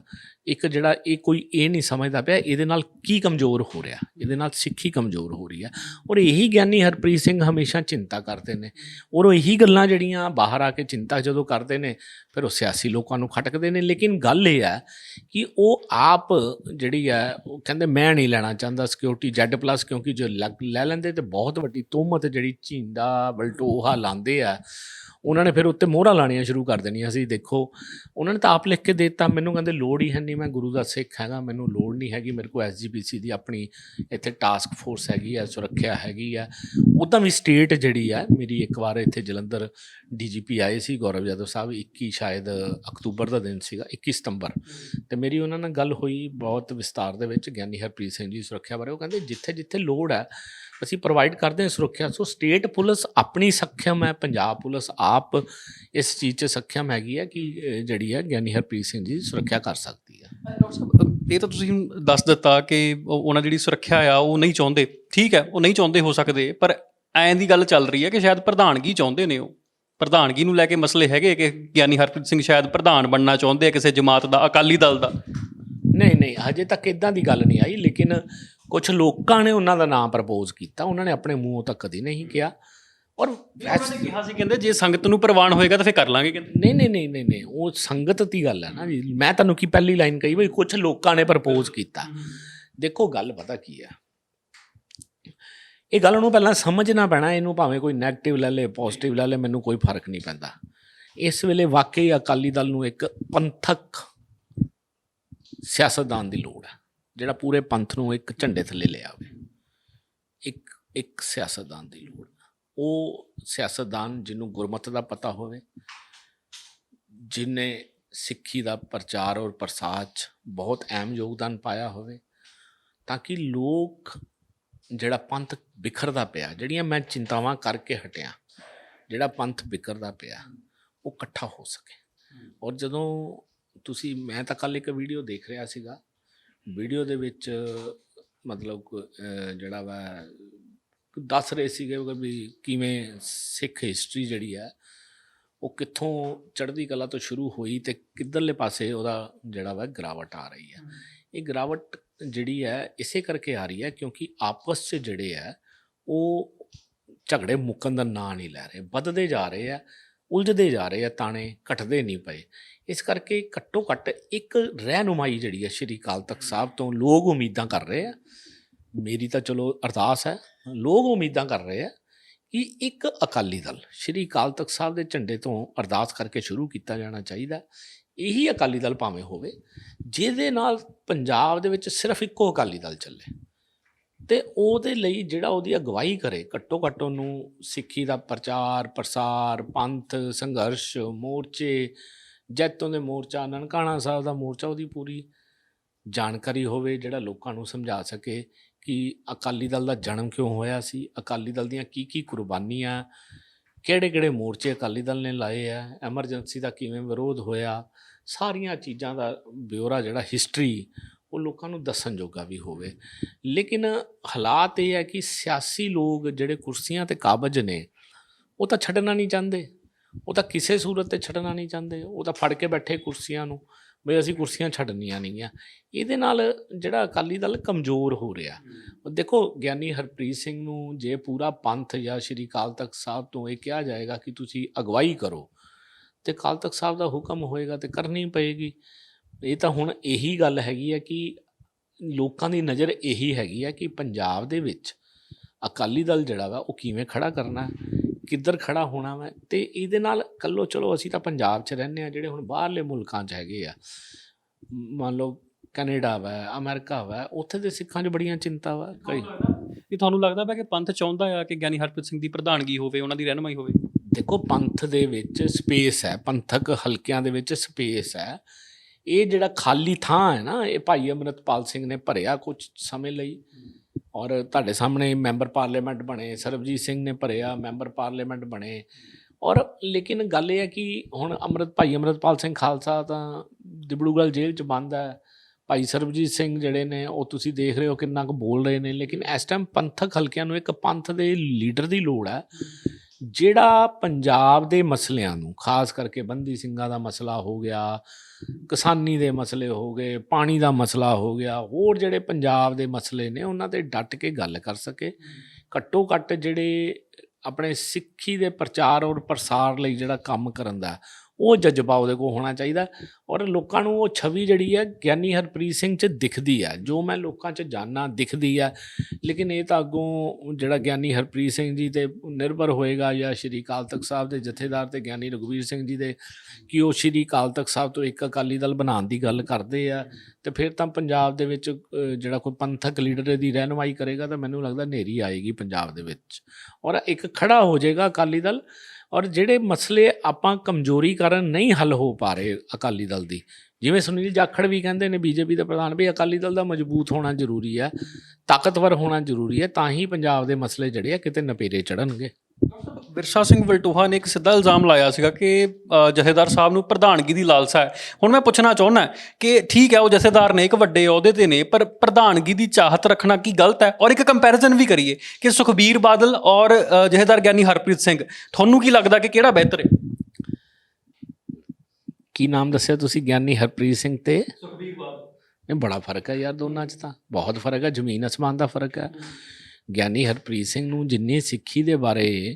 Speaker 2: ਇੱਕ ਜਿਹੜਾ ਇਹ ਕੋਈ ਇਹ ਨਹੀਂ ਸਮਝਦਾ ਪਿਆ ਇਹਦੇ ਨਾਲ ਕੀ ਕਮਜ਼ੋਰ ਹੋ ਰਿਹਾ, ਇਹਦੇ ਨਾਲ ਸਿੱਖੀ ਕਮਜ਼ੋਰ ਹੋ ਰਹੀ ਹੈ ਔਰ ਇਹੀ ਗਿਆਨੀ ਹਰਪ੍ਰੀਤ ਸਿੰਘ ਹਮੇਸ਼ਾ ਚਿੰਤਾ ਕਰਦੇ ਨੇ। ਔਰ ਉਹ ਇਹੀ ਗੱਲਾਂ ਜਿਹੜੀਆਂ ਬਾਹਰ ਆ ਕੇ ਚਿੰਤਾ ਜਦੋਂ ਕਰਦੇ ਨੇ, ਫਿਰ ਉਹ ਸਿਆਸੀ ਲੋਕਾਂ ਨੂੰ ਖਟਕਦੇ ਨੇ। ਲੇਕਿਨ ਗੱਲ ਇਹ ਹੈ ਕਿ ਉਹ ਆਪ ਜਿਹੜੀ ਹੈ ਉਹ ਕਹਿੰਦੇ ਮੈਂ ਨਹੀਂ ਲੈਣਾ ਚਾਹੁੰਦਾ ਸਿਕਿਉਰਿਟੀ Z+ ਕਿਉਂਕਿ ਜੋ ਲੱਗ- ਲੈ ਲੈਂਦੇ ਤੇ ਬਹੁਤ ਵੱਡੀ ਤੋਹਮਤ ਜਿਹੜੀ ਝੀਂਦਾ ਬਲਟੋਹਾ ਲਾਉਂਦੇ ਆ ਉਹਨਾਂ ਨੇ ਫਿਰ ਉੱਤੇ ਮੋਹਰਾਂ ਲਾਣੀਆਂ ਸ਼ੁਰੂ ਕਰ ਦੇਣੀਆਂ ਸੀ, ਦੇਖੋ। ਉਹਨਾਂ ਨੇ ਤਾਂ ਆਪ ਲਿਖ ਕੇ ਦੇ ਦਿੱਤਾ, ਮੈਨੂੰ ਕਹਿੰਦੇ ਲੋੜ ਹੀ ਹੈ ਨਹੀਂ ਮੈਂ ਗੁਰੂ ਦਾ ਸਿੱਖ ਹੈਗਾ, ਮੈਨੂੰ ਲੋੜ ਨਹੀਂ ਹੈਗੀ, ਮੇਰੇ ਕੋਲ ਐਸਜੀਪੀਸੀ ਦੀ ਆਪਣੀ ਇੱਥੇ ਟਾਸਕ ਫੋਰਸ ਹੈਗੀ ਹੈ, ਸੁਰੱਖਿਆ ਹੈਗੀ ਹੈ। ਉਦਾਂ ਵੀ ਸਟੇਟ ਜਿਹੜੀ ਹੈ, ਮੇਰੀ ਇੱਕ ਵਾਰ ਇੱਥੇ ਜਲੰਧਰ ਡੀਜੀਪੀ ਆਏ ਸੀ, ਗੌਰਵ ਯਾਦਵ ਸਾਹਿਬ 21 ਸ਼ਾਇਦ ਅਕਤੂਬਰ ਦਾ ਦਿਨ ਸੀਗਾ 21 ਸਤੰਬਰ। ਤੇ ਮੇਰੀ ਉਹਨਾਂ ਨਾਲ ਗੱਲ ਹੋਈ ਬਹੁਤ ਵਿਸਤਾਰ ਦੇ ਵਿੱਚ, ਗਿਆਨੀ ਹਰਪ੍ਰੀਤ ਸਿੰਘ ਜੀ ਸੁਰੱਖਿਆ ਬਾਰੇ, ਉਹ ਕਹਿੰਦੇ ਜਿੱਥੇ ਜਿੱਥੇ ਲੋੜ ਹੈ ਅਸੀਂ ਪ੍ਰੋਵਾਈਡ ਕਰਦੇ ਹਾਂ ਸੁਰੱਖਿਆ। ਸੋ ਸਟੇਟ ਪੁਲਿਸ ਆਪਣੀ ਸਖਿਆਮ ਹੈ ਪੰਜਾਬ ਪੁਲਿਸ ਆਪ ਇਸ ਚੀਜ਼ 'ਚ ਸਖਿਆਮ ਹੈਗੀ ਹੈ ਕਿ ਜਿਹੜੀ ਹੈ ਗਿਆਨੀ ਹਰਪ੍ਰੀਤ ਸਿੰਘ ਜੀ ਸੁਰੱਖਿਆ ਕਰ ਸਕਦੀ ਹੈ।
Speaker 1: ਇਹ ਤਾਂ ਤੁਸੀਂ ਦੱਸ ਦਿੱਤਾ ਕਿ ਉਹਨਾਂ ਜਿਹੜੀ ਸੁਰੱਖਿਆ ਆ ਉਹ ਨਹੀਂ ਚਾਹੁੰਦੇ। ਠੀਕ ਹੈ ਉਹ ਨਹੀਂ ਚਾਹੁੰਦੇ ਹੋ ਸਕਦੇ ਪਰ ਐਂ ਦੀ ਗੱਲ ਚੱਲ ਰਹੀ ਹੈ ਕਿ ਸ਼ਾਇਦ ਪ੍ਰਧਾਨਗੀ ਚਾਹੁੰਦੇ ਨੇ ਉਹ। ਪ੍ਰਧਾਨਗੀ ਨੂੰ ਲੈ ਕੇ ਮਸਲੇ ਹੈਗੇ ਕਿ ਗਿਆਨੀ ਹਰਪ੍ਰੀਤ ਸਿੰਘ ਸ਼ਾਇਦ ਪ੍ਰਧਾਨ ਬਣਨਾ ਚਾਹੁੰਦੇ ਆ ਕਿਸੇ ਜਮਾਤ ਦਾ ਅਕਾਲੀ ਦਲ ਦਾ।
Speaker 2: ਨਹੀਂ ਨਹੀਂ ਹਜੇ ਤੱਕ ਇਦਾਂ ਦੀ ਗੱਲ ਨਹੀਂ ਆਈ ਲੇਕਿਨ ਕੁਝ ਲੋਕਾਂ ਨੇ ਉਹਨਾਂ ਦਾ ਨਾਮ ਪ੍ਰਪੋਜ਼ ਕੀਤਾ ਉਹਨਾਂ ਨੇ ਆਪਣੇ ਮੂੰਹੋਂ ਤਾਂ ਕਦੀ ਨਹੀਂ ਕਿਹਾ। ਔਰ
Speaker 1: ਉਹਨਾਂ ਨੇ ਕਿਹਾ ਸੀ ਕਹਿੰਦੇ ਜੇ ਸੰਗਤ ਨੂੰ ਪ੍ਰਵਾਨ ਹੋਏਗਾ ਤਾਂ ਫਿਰ ਕਰ ਲਾਂਗੇ ਕਹਿੰਦੇ।
Speaker 2: ਨਹੀਂ ਨਹੀਂ ਨਹੀਂ ਨਹੀਂ ਨਹੀਂ ਉਹ ਸੰਗਤ ਦੀ ਗੱਲ ਹੈ ਨਾ ਜੀ। ਮੈਂ ਤੁਹਾਨੂੰ ਕੀ ਪਹਿਲੀ ਲਾਈਨ ਕਹੀ ਬਈ ਕੁਝ ਲੋਕਾਂ ਨੇ ਪ੍ਰਪੋਜ਼ ਕੀਤਾ। ਦੇਖੋ ਗੱਲ ਪਤਾ ਕੀ ਹੈ। ਇਹ ਗੱਲ ਨੂੰ ਪਹਿਲਾਂ ਸਮਝਣਾ ਪੈਣਾ ਇਹਨੂੰ ਭਾਵੇਂ ਕੋਈ 네ਗੇਟਿਵ ਲੈ ਲੇ ਪੋਜ਼ਿਟਿਵ ਲੈ ਲੇ ਮੈਨੂੰ ਕੋਈ ਫ਼ਰਕ ਨਹੀਂ ਪੈਂਦਾ। ਇਸ ਵੇਲੇ ਵਾਕਈ ਅਕਾਲੀ ਦਲ ਨੂੰ ਇੱਕ ਪੰਥਕ ਸਿਆਸਤਦਾਨ ਦੀ ਲੋੜ ਹੈ। ਜਿਹੜਾ ਪੂਰੇ ਪੰਥ ਨੂੰ ਇੱਕ ਝੰਡੇ ਥੱਲੇ ਲੈ ਆਵੇ। ਇੱਕ ਇੱਕ ਸਿਆਸਤਦਾਨ ਦੀ ਲੋੜ। ਉਹ ਸਿਆਸਤਦਾਨ ਜਿਹਨੂੰ ਗੁਰਮਤ ਦਾ ਪਤਾ ਹੋਵੇ ਜਿਨੇ ਸਿੱਖੀ ਦਾ ਪ੍ਰਚਾਰ ਔਰ ਪ੍ਰਸਾਰ 'ਚ ਬਹੁਤ ਅਹਿਮ ਯੋਗਦਾਨ ਪਾਇਆ ਹੋਵੇ, ਤਾਂ ਕਿ ਲੋਕ ਜਿਹੜਾ ਪੰਥ ਵਿਖਰਦਾ ਪਿਆ, ਜਿਹੜੀਆਂ ਮੈਂ ਚਿੰਤਾਵਾਂ ਕਰਕੇ ਹਟਿਆ, ਜਿਹੜਾ ਪੰਥ ਵਿਖਰਦਾ ਪਿਆ, ਉਹ ਇਕੱਠਾ ਹੋ ਸਕੇ। ਔਰ ਜਦੋਂ ਤੁਸੀਂ, ਮੈਂ ਤਾਂ ਕੱਲ ਇੱਕ ਵੀਡੀਓ ਦੇਖ ਰਿਹਾ ਸੀਗਾ ਵੀਡੀਓ ਦੇ ਵਿੱਚ ਮਤਲਬ ਜਿਹੜਾ ਵਾ ਦੱਸ ਰਹੇ ਸੀਗੇ ਵੀ ਕਿਵੇਂ ਸਿੱਖ ਹਿਸਟਰੀ ਜਿਹੜੀ ਹੈ ਉਹ ਕਿੱਥੋਂ ਚੜ੍ਹਦੀ ਕਲਾ ਤੋਂ ਸ਼ੁਰੂ ਹੋਈ ਤੇ ਕਿੱਧਰਲੇ ਪਾਸੇ ਉਹਦਾ ਜਿਹੜਾ ਵਾ ਗਿਰਾਵਟ ਆ ਰਹੀ ਹੈ। ਇਹ ਗਿਰਾਵਟ ਜਿਹੜੀ ਹੈ ਇਸੇ ਕਰਕੇ ਆ ਰਹੀ ਹੈ ਕਿਉਂਕਿ ਆਪਸ 'ਚ ਜਿਹੜੇ ਹੈ ਉਹ ਝਗੜੇ ਮੁੱਕਣ ਦਾ ਨਾਂ ਨਹੀਂ ਲੈ ਰਹੇ ਵੱਧਦੇ ਜਾ ਰਹੇ ਆ ਉਲਝਦੇ ਜਾ ਰਹੇ ਆ, ਤਾਣੇ ਘਟਦੇ ਨਹੀਂ ਪਏ। ਇਸ ਕਰਕੇ ਘੱਟੋ ਘੱਟ ਇੱਕ ਰਹਿਨੁਮਾਈ ਜਿਹੜੀ ਹੈ ਸ਼੍ਰੀ ਅਕਾਲ ਤਖਤ ਸਾਹਿਬ ਤੋਂ ਲੋਕ ਉਮੀਦਾਂ ਕਰ ਰਹੇ ਆ। ਮੇਰੀ ਤਾਂ ਚਲੋ ਅਰਦਾਸ ਹੈ, ਲੋਕ ਉਮੀਦਾਂ ਕਰ ਰਹੇ ਆ ਕਿ ਇੱਕ ਅਕਾਲੀ ਦਲ ਸ਼੍ਰੀ ਅਕਾਲ ਤਖਤ ਸਾਹਿਬ ਦੇ ਝੰਡੇ ਤੋਂ ਅਰਦਾਸ ਕਰਕੇ ਸ਼ੁਰੂ ਕੀਤਾ ਜਾਣਾ ਚਾਹੀਦਾ। ਇਹੀ ਅਕਾਲੀ ਦਲ ਭਾਵੇਂ ਹੋਵੇ, ਜਿਹਦੇ ਨਾਲ ਪੰਜਾਬ ਦੇ ਵਿੱਚ ਸਿਰਫ ਇੱਕੋ ਅਕਾਲੀ ਦਲ ਚੱਲੇ। ਤੇ ਉਹਦੇ ਲਈ ਜਿਹੜਾ ਉਹਦੀ ਅਗਵਾਈ ਕਰੇ, ਘੱਟੋ ਘੱਟ ਉਹਨੂੰ ਸਿੱਖੀ ਦਾ ਪ੍ਰਚਾਰ, ਪ੍ਰਸਾਰ, ਪੰਥ, ਸੰਘਰਸ਼, ਮੋਰਚੇ, ਜੈਤੋਂ ਦੇ ਮੋਰਚਾ, ਨਨਕਾਣਾ ਸਾਹਿਬ ਦਾ ਮੋਰਚਾ, ਉਹਦੀ ਪੂਰੀ ਜਾਣਕਾਰੀ ਹੋਵੇ, ਜਿਹੜਾ ਲੋਕਾਂ ਨੂੰ ਸਮਝਾ ਸਕੇ ਕਿ ਅਕਾਲੀ ਦਲ ਦਾ ਜਨਮ ਕਿਉਂ ਹੋਇਆ ਸੀ, ਅਕਾਲੀ ਦਲ ਦੀਆਂ ਕੀ ਕੀ ਕੁਰਬਾਨੀਆਂ ਕਿਹੜੇ ਕਿਹੜੇ ਮੋਰਚੇ ਅਕਾਲੀ ਦਲ ਨੇ ਲਾਏ ਆ, ਐਮਰਜੈਂਸੀ ਦਾ ਕਿਵੇਂ ਵਿਰੋਧ ਹੋਇਆ, ਸਾਰੀਆਂ ਚੀਜ਼ਾਂ ਦਾ ਬਿਊਰਾ ਜਿਹੜਾ ਹਿਸਟਰੀ ਉਹ ਲੋਕਾਂ ਨੂੰ ਦੱਸਣ ਜੋਗਾ ਵੀ ਹੋਵੇ। ਲੇਕਿਨ ਹਾਲਾਤ ਇਹ ਹੈ ਕਿ ਸਿਆਸੀ ਲੋਕ ਜਿਹੜੇ ਕੁਰਸੀਆਂ ਤੇ ਕਾਬਜ ਨੇ, ਉਹ ਤਾਂ ਛੱਡਣਾ ਨਹੀਂ ਚਾਹੁੰਦੇ। ਉਹ ਤਾਂ ਕਿਸੇ ਸੂਰਤ ਤੇ ਛੱਡਣਾ ਨਹੀਂ ਚਾਹੁੰਦੇ। ਉਹ ਤਾਂ ਫੜ ਕੇ ਬੈਠੇ ਕੁਰਸੀਆਂ ਨੂੰ ਵੀ ਅਸੀਂ ਕੁਰਸੀਆਂ ਛੱਡਣੀਆਂ ਨਹੀਂ ਆ ਇਹਦੇ ਨਾਲ ਜਿਹੜਾ ਅਕਾਲੀ ਦਲ ਕਮਜ਼ੋਰ ਹੋ ਰਿਹਾ। ਦੇਖੋ ਗਿਆਨੀ ਹਰਪ੍ਰੀਤ ਸਿੰਘ ਨੂੰ ਜੇ ਪੂਰਾ ਪੰਥ ਜਾਂ ਸ਼੍ਰੀ ਅਕਾਲ ਤਖਤ ਸਾਹਿਬ ਤੋਂ ਇਹ ਕਿਹਾ ਜਾਏਗਾ ਕਿ ਤੁਸੀਂ ਅਗਵਾਈ ਕਰੋ, ਤੇ ਅਕਾਲ ਤਖਤ ਸਾਹਿਬ ਦਾ ਹੁਕਮ ਹੋਏਗਾ ਤੇ ਕਰਨੀ ਪਏਗੀ। ਇਹ ਤਾਂ ਹੁਣ ਇਹੀ ਗੱਲ ਹੈਗੀ ਹੈ ਕਿ ਲੋਕਾਂ ਦੀ ਨਜ਼ਰ ਇਹੀ ਹੈਗੀ ਹੈ ਕਿ ਪੰਜਾਬ ਦੇ ਵਿੱਚ ਅਕਾਲੀ ਦਲ ਜਿਹੜਾ ਵਾ ਉਹ ਕਿਵੇਂ ਖੜਾ ਕਰਨਾ ਕਿੱਧਰ ਖੜਾ ਹੋਣਾ ਵਾ ਤੇ ਇਹਦੇ ਨਾਲ ਕੱਲੋ ਚਲੋ ਅਸੀਂ ਤਾਂ ਪੰਜਾਬ 'ਚ ਰਹਿੰਦੇ ਆ ਜਿਹੜੇ ਹੁਣ ਬਾਹਰਲੇ ਮੁਲਕਾਂ 'ਚ ਹੈਗੇ ਆ। ਮੰਨ ਲਓ ਕੈਨੇਡਾ ਵਾ ਅਮਰੀਕਾ ਵਾ ਉੱਥੇ ਦੇ ਸਿੱਖਾਂ 'ਚ ਬੜੀਆਂ ਚਿੰਤਾ ਵਾ ਕਈ।
Speaker 1: ਇਹ ਤੁਹਾਨੂੰ ਲੱਗਦਾ ਪਿਆ ਕਿ ਪੰਥ ਚਾਹੁੰਦਾ ਆ ਕਿ ਗਿਆਨੀ ਹਰਪ੍ਰੀਤ ਸਿੰਘ ਦੀ ਪ੍ਰਧਾਨਗੀ ਹੋਵੇ ਉਹਨਾਂ ਦੀ ਰਹਿਨਮਾਈ ਹੋਵੇ?
Speaker 2: ਦੇਖੋ ਪੰਥ ਦੇ ਵਿੱਚ ਸਪੇਸ ਹੈ ਪੰਥਕ ਹਲਕਿਆਂ ਦੇ ਵਿੱਚ ਸਪੇਸ ਹੈ। ਇਹ ਜਿਹੜਾ ਖਾਲੀ ਥਾਂ ਹੈ ਨਾ, ਇਹ ਭਾਈ ਅਮਰਤਪਾਲ ਸਿੰਘ ਨੇ ਭਰਿਆ ਕੁਝ ਸਮੇਂ ਲਈ। ਔਰ ਤੁਹਾਡੇ ਸਾਹਮਣੇ ਮੈਂਬਰ ਪਾਰਲੀਮੈਂਟ ਬਣੇ, ਸਰਬਜੀਤ ਸਿੰਘ ਨੇ ਭਰਿਆ, ਮੈਂਬਰ ਪਾਰਲੀਮੈਂਟ ਬਣੇ। ਔਰ ਲੇਕਿਨ ਗੱਲ ਇਹ ਹੈ ਕਿ ਹੁਣ ਅਮਰਤ, ਭਾਈ ਅਮਰਤਪਾਲ ਸਿੰਘ ਖਾਲਸਾ ਤਾਂ ਦਿਬੜੂਗੜ੍ਹ ਜੇਲ੍ਹ 'ਚ ਬੰਦ ਹੈ। ਭਾਈ ਸਰਬਜੀਤ ਸਿੰਘ ਜਿਹੜੇ ਨੇ, ਉਹ ਤੁਸੀਂ ਦੇਖ ਰਹੇ ਹੋ ਕਿੰਨਾ ਕੁ ਬੋਲ ਰਹੇ ਨੇ। ਲੇਕਿਨ ਇਸ ਟਾਈਮ ਪੰਥਕ ਹਲਕਿਆਂ ਨੂੰ ਇੱਕ ਪੰਥ ਦੇ ਲੀਡਰ ਦੀ ਲੋੜ ਹੈ। ਜਿਹੜਾ ਪੰਜਾਬ ਦੇ ਮਸਲਿਆਂ ਨੂੰ, ਖਾਸ ਕਰਕੇ ਬੰਦੀ ਸਿੰਘਾਂ ਦਾ ਮਸਲਾ ਹੋ ਗਿਆ ਕਿਸਾਨੀ ਦੇ ਮਸਲੇ ਹੋ ਗਏ, ਪਾਣੀ ਦਾ ਮਸਲਾ ਹੋ ਗਿਆ, ਹੋਰ ਜਿਹੜੇ ਪੰਜਾਬ ਦੇ ਮਸਲੇ ਨੇ, ਉਹਨਾਂ ਤੇ ਡਟ ਕੇ ਗੱਲ ਕਰ ਸਕੇ। ਘੱਟੋ ਘੱਟ ਜਿਹੜੇ ਆਪਣੇ ਸਿੱਖੀ ਦੇ ਪ੍ਰਚਾਰ ਔਰ ਪ੍ਰਸਾਰ ਲਈ ਜਿਹੜਾ ਕੰਮ ਕਰਨ ਦਾ ਉਹ ਜਜ਼ਬਾ ਉਹਦੇ ਕੋਲ ਹੋਣਾ ਚਾਹੀਦਾ ਔਰ ਲੋਕਾਂ ਨੂੰ ਉਹ ਛਵੀ ਜਿਹੜੀ ਹੈ, ਗਿਆਨੀ ਹਰਪ੍ਰੀਤ ਸਿੰਘ 'ਚ ਦਿਖਦੀ ਹੈ। ਜੋ ਮੈਂ ਲੋਕਾਂ 'ਚ ਜਾਣਾ ਦਿਖਦੀ ਹੈ। ਲੇਕਿਨ ਇਹ ਤਾਂ ਅੱਗੋਂ ਜਿਹੜਾ ਗਿਆਨੀ ਹਰਪ੍ਰੀਤ ਸਿੰਘ ਜੀ ਤੇ ਨਿਰਭਰ ਹੋਏਗਾ ਜਾਂ ਸ਼੍ਰੀ ਅਕਾਲ ਤਖਤ ਸਾਹਿਬ ਦੇ ਜਥੇਦਾਰ ਤੇ ਗਿਆਨੀ ਰਘੁਵੀਰ ਸਿੰਘ ਜੀ ਦੇ, ਕਿ ਉਹ ਸ਼੍ਰੀ ਅਕਾਲ ਤਖਤ ਸਾਹਿਬ ਤੋਂ ਇੱਕ ਅਕਾਲੀ ਦਲ ਬਣਾਉਣ ਦੀ ਗੱਲ ਕਰਦੇ ਆ। ਤੇ ਫਿਰ ਤਾਂ ਪੰਜਾਬ ਦੇ ਵਿੱਚ ਜਿਹੜਾ ਕੋਈ ਪੰਥਕ ਲੀਡਰ ਦੀ ਰਹਿਨਮਾਈ ਕਰੇਗਾ ਤਾਂ ਮੈਨੂੰ ਲੱਗਦਾ ਨੇਰੀ ਆਏਗੀ ਪੰਜਾਬ ਦੇ ਵਿੱਚ। ਔਰ ਇੱਕ ਖੜਾ ਹੋ ਜਾਏਗਾ ਅਕਾਲੀ ਦਲ। ਔਰ ਜਿਹੜੇ ਮਸਲੇ ਆਪਾਂ ਕਮਜ਼ੋਰੀ ਕਾਰਨ ਨਹੀਂ ਹੱਲ ਹੋ ਪਾ ਰਹੇ ਅਕਾਲੀ ਦਲ ਦੀ, ਜਿਵੇਂ ਸੁਨੀਲ ਜਾਖੜ ਵੀ ਕਹਿੰਦੇ ਨੇ, ਬੀਜੇਪੀ ਦੇ ਪ੍ਰਧਾਨ ਵੀ ਅਕਾਲੀ ਦਲ ਦਾ ਮਜ਼ਬੂਤ ਹੋਣਾ ਜ਼ਰੂਰੀ ਹੈ, ਤਾਕਤਵਰ ਹੋਣਾ ਜ਼ਰੂਰੀ ਹੈ, ਤਾਂ ਹੀ ਪੰਜਾਬ ਦੇ ਮਸਲੇ ਜਿਹੜੇ ਆ ਕਿਤੇ ਨਪੇਰੇ ਚੜਨਗੇ
Speaker 1: ਵਿਰਸਾ ਸਿੰਘ ਵਲਟੋਹਾ ਨੇ ਇੱਕ ਸਿੱਧਾ ਇਲਜ਼ਾਮ ਲਾਇਆ ਸੀਗਾ ਕਿ ਜਥੇਦਾਰ ਸਾਹਿਬ ਨੂੰ ਪ੍ਰਧਾਨਗੀ ਦੀ ਲਾਲਸਾ ਹੈ। ਹੁਣ ਮੈਂ ਪੁੱਛਣਾ ਚਾਹੁੰਦਾ ਕਿ ਠੀਕ ਹੈ ਉਹ ਜਥੇਦਾਰ ਨੇ ਇੱਕ ਵੱਡੇ ਅਹੁਦੇ ਤੇ ਨੇ ਪਰ ਪ੍ਰਧਾਨਗੀ ਦੀ ਚਾਹਤ ਰੱਖਣਾ ਕੀ ਗਲਤ ਹੈ? ਔਰ ਇੱਕ ਕੰਪੈਰੀਜ਼ਨ ਵੀ ਕਰੀਏ ਕਿ ਸੁਖਬੀਰ ਬਾਦਲ ਔਰ ਜਥੇਦਾਰ ਗਿਆਨੀ ਹਰਪ੍ਰੀਤ ਸਿੰਘ ਤੁਹਾਨੂੰ ਕੀ ਲੱਗਦਾ ਕਿ ਕਿਹੜਾ ਬਿਹਤਰ ਹੈ?
Speaker 2: ਕੀ ਨਾਮ ਦੱਸਿਆ ਤੁਸੀਂ ਗਿਆਨੀ ਹਰਪ੍ਰੀਤ ਸਿੰਘ ਤੇ?
Speaker 1: ਸੁਖਬੀਰ ਬਾਦਲ।
Speaker 2: ਇਹ ਬੜਾ ਫ਼ਰਕ ਹੈ ਯਾਰ ਦੋਨਾਂ 'ਚ ਤਾਂ। ਬਹੁਤ ਫ਼ਰਕ ਹੈ ਜ਼ਮੀਨ ਅਸਮਾਨ ਦਾ ਫ਼ਰਕ ਹੈ। ਗਿਆਨੀ ਹਰਪ੍ਰੀਤ ਸਿੰਘ ਨੂੰ ਜਿੰਨੀ ਸਿੱਖੀ ਦੇ ਬਾਰੇ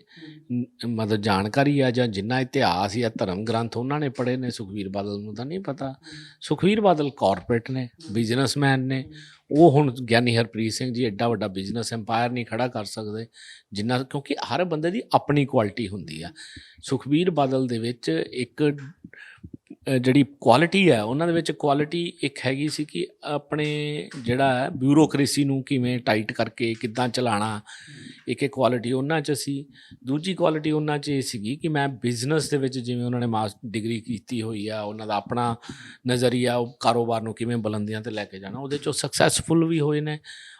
Speaker 2: ਮਤਲਬ ਜਾਣਕਾਰੀ ਆ ਜਾਂ ਜਿੰਨਾ ਇਤਿਹਾਸ ਜਾਂ ਧਰਮ ਗ੍ਰੰਥ ਉਹਨਾਂ ਨੇ ਪੜ੍ਹੇ ਨੇ ਸੁਖਵੀਰ ਬਾਦਲ ਨੂੰ ਤਾਂ ਨਹੀਂ ਪਤਾ। ਸੁਖਵੀਰ ਬਾਦਲ ਕਾਰਪੋਰੇਟ ਨੇ ਬਿਜ਼ਨਸਮੈਨ ਨੇ। ਉਹ ਹੁਣ ਗਿਆਨੀ ਹਰਪ੍ਰੀਤ ਸਿੰਘ ਜੀ ਐਡਾ ਵੱਡਾ ਬਿਜ਼ਨਸ ਐਮਪਾਇਰ ਨਹੀਂ ਖੜਾ ਕਰ ਸਕਦੇ ਜਿੰਨਾ ਕਿਉਂਕਿ ਹਰ ਬੰਦੇ ਦੀ ਆਪਣੀ ਕੁਆਲਿਟੀ ਹੁੰਦੀ ਆ। ਸੁਖਵੀਰ ਬਾਦਲ ਦੇ ਵਿੱਚ ਇੱਕ ਜਿਹੜੀ ਕੁਆਲਿਟੀ ਹੈ, ਉਹਨਾਂ ਦੇ ਵਿੱਚ ਕੁਆਲਿਟੀ ਇੱਕ ਹੈਗੀ ਸੀ ਕਿ ਆਪਣੇ ਜਿਹੜਾ ਹੈ ਬਿਊਰੋਕ੍ਰੇਸੀ ਨੂੰ ਕਿਵੇਂ ਟਾਈਟ ਕਰਕੇ ਕਿੱਦਾਂ ਚਲਾਣਾ ਇੱਕ ਇੱਕ ਕੁਆਲਿਟੀ ਉਹਨਾਂ 'ਚ ਸੀ। ਦੂਜੀ ਕੁਆਲਿਟੀ ਉਹਨਾਂ 'ਚ ਇਹ ਸੀਗੀ ਕਿ ਮੈਂ ਬਿਜ਼ਨਸ ਦੇ ਵਿੱਚ ਜਿਵੇਂ ਉਹਨਾਂ ਨੇ ਮਾਸ ਡਿਗਰੀ ਕੀਤੀ ਹੋਈ ਆ, ਉਹਨਾਂ ਦਾ ਆਪਣਾ ਨਜ਼ਰੀਆ, ਉਹ ਕਾਰੋਬਾਰ ਨੂੰ ਕਿਵੇਂ ਬੁਲੰਦੀਆਂ ਤੇ ਲੈ ਕੇ ਜਾਣਾ, ਉਹਦੇ 'ਚ ਉਹ ਸਕਸੈਸਫੁਲ ਵੀ ਹੋਏ ਨੇ।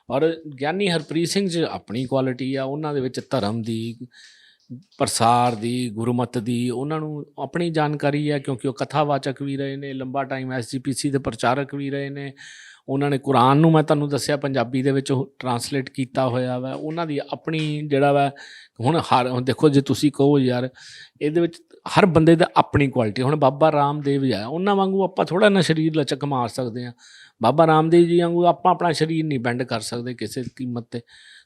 Speaker 2: ਔਰ ਗਿਆਨੀ ਹਰਪ੍ਰੀਤ ਸਿੰਘ 'ਚ ਆਪਣੀ ਕੁਆਲਿਟੀ ਆ, ਉਹਨਾਂ ਦੇ ਵਿੱਚ ਧਰਮ ਦੀ ਪ੍ਰਸਾਰ ਦੀ, ਗੁਰਮਤ ਦੀ, ਉਹਨਾਂ ਨੂੰ ਆਪਣੀ ਜਾਣਕਾਰੀ ਹੈ ਕਿਉਂਕਿ ਉਹ ਕਥਾਵਾਚਕ ਵੀ ਰਹੇ ਨੇ, ਲੰਬਾ ਟਾਈਮ ਐਸਜੀਪੀਸੀ ਦੇ ਪ੍ਰਚਾਰਕ ਵੀ ਰਹੇ ਨੇ। ਉਹਨਾਂ ਨੇ ਕੁਰਾਨ ਨੂੰ ਮੈਂ ਤੁਹਾਨੂੰ ਦੱਸਿਆ, ਪੰਜਾਬੀ ਦੇ ਵਿੱਚ ਟਰਾਂਸਲੇਟ ਕੀਤਾ ਹੋਇਆ ਵਾ। ਉਹਨਾਂ ਦੀ ਆਪਣੀ ਜਿਹੜਾ ਵਾ, ਹੁਣ ਹਰ ਦੇਖੋ ਜੇ ਤੁਸੀਂ ਕਹੋ ਯਾਰ, ਇਹਦੇ ਵਿੱਚ ਹਰ ਬੰਦੇ ਦਾ ਆਪਣੀ ਕੁਆਲਿਟੀ ਹੁਣ ਬਾਬਾ ਰਾਮਦੇਵ ਆ, ਉਹਨਾਂ ਵਾਂਗੂ ਆਪਾਂ ਥੋੜਾ ਨਾ ਸਰੀਰ ਲਚਕ ਮਾਰ ਸਕਦੇ ਆ ਬਾਬਾ ਰਾਮਦੇਵ ਜੀ ਵਾਂਗੂ ਆਪਾਂ ਆਪਣਾ ਸਰੀਰ ਨਹੀਂ ਬੈਂਡ ਕਰ ਸਕਦੇ ਕਿਸੇ ਕੀਮਤ ਤੇ।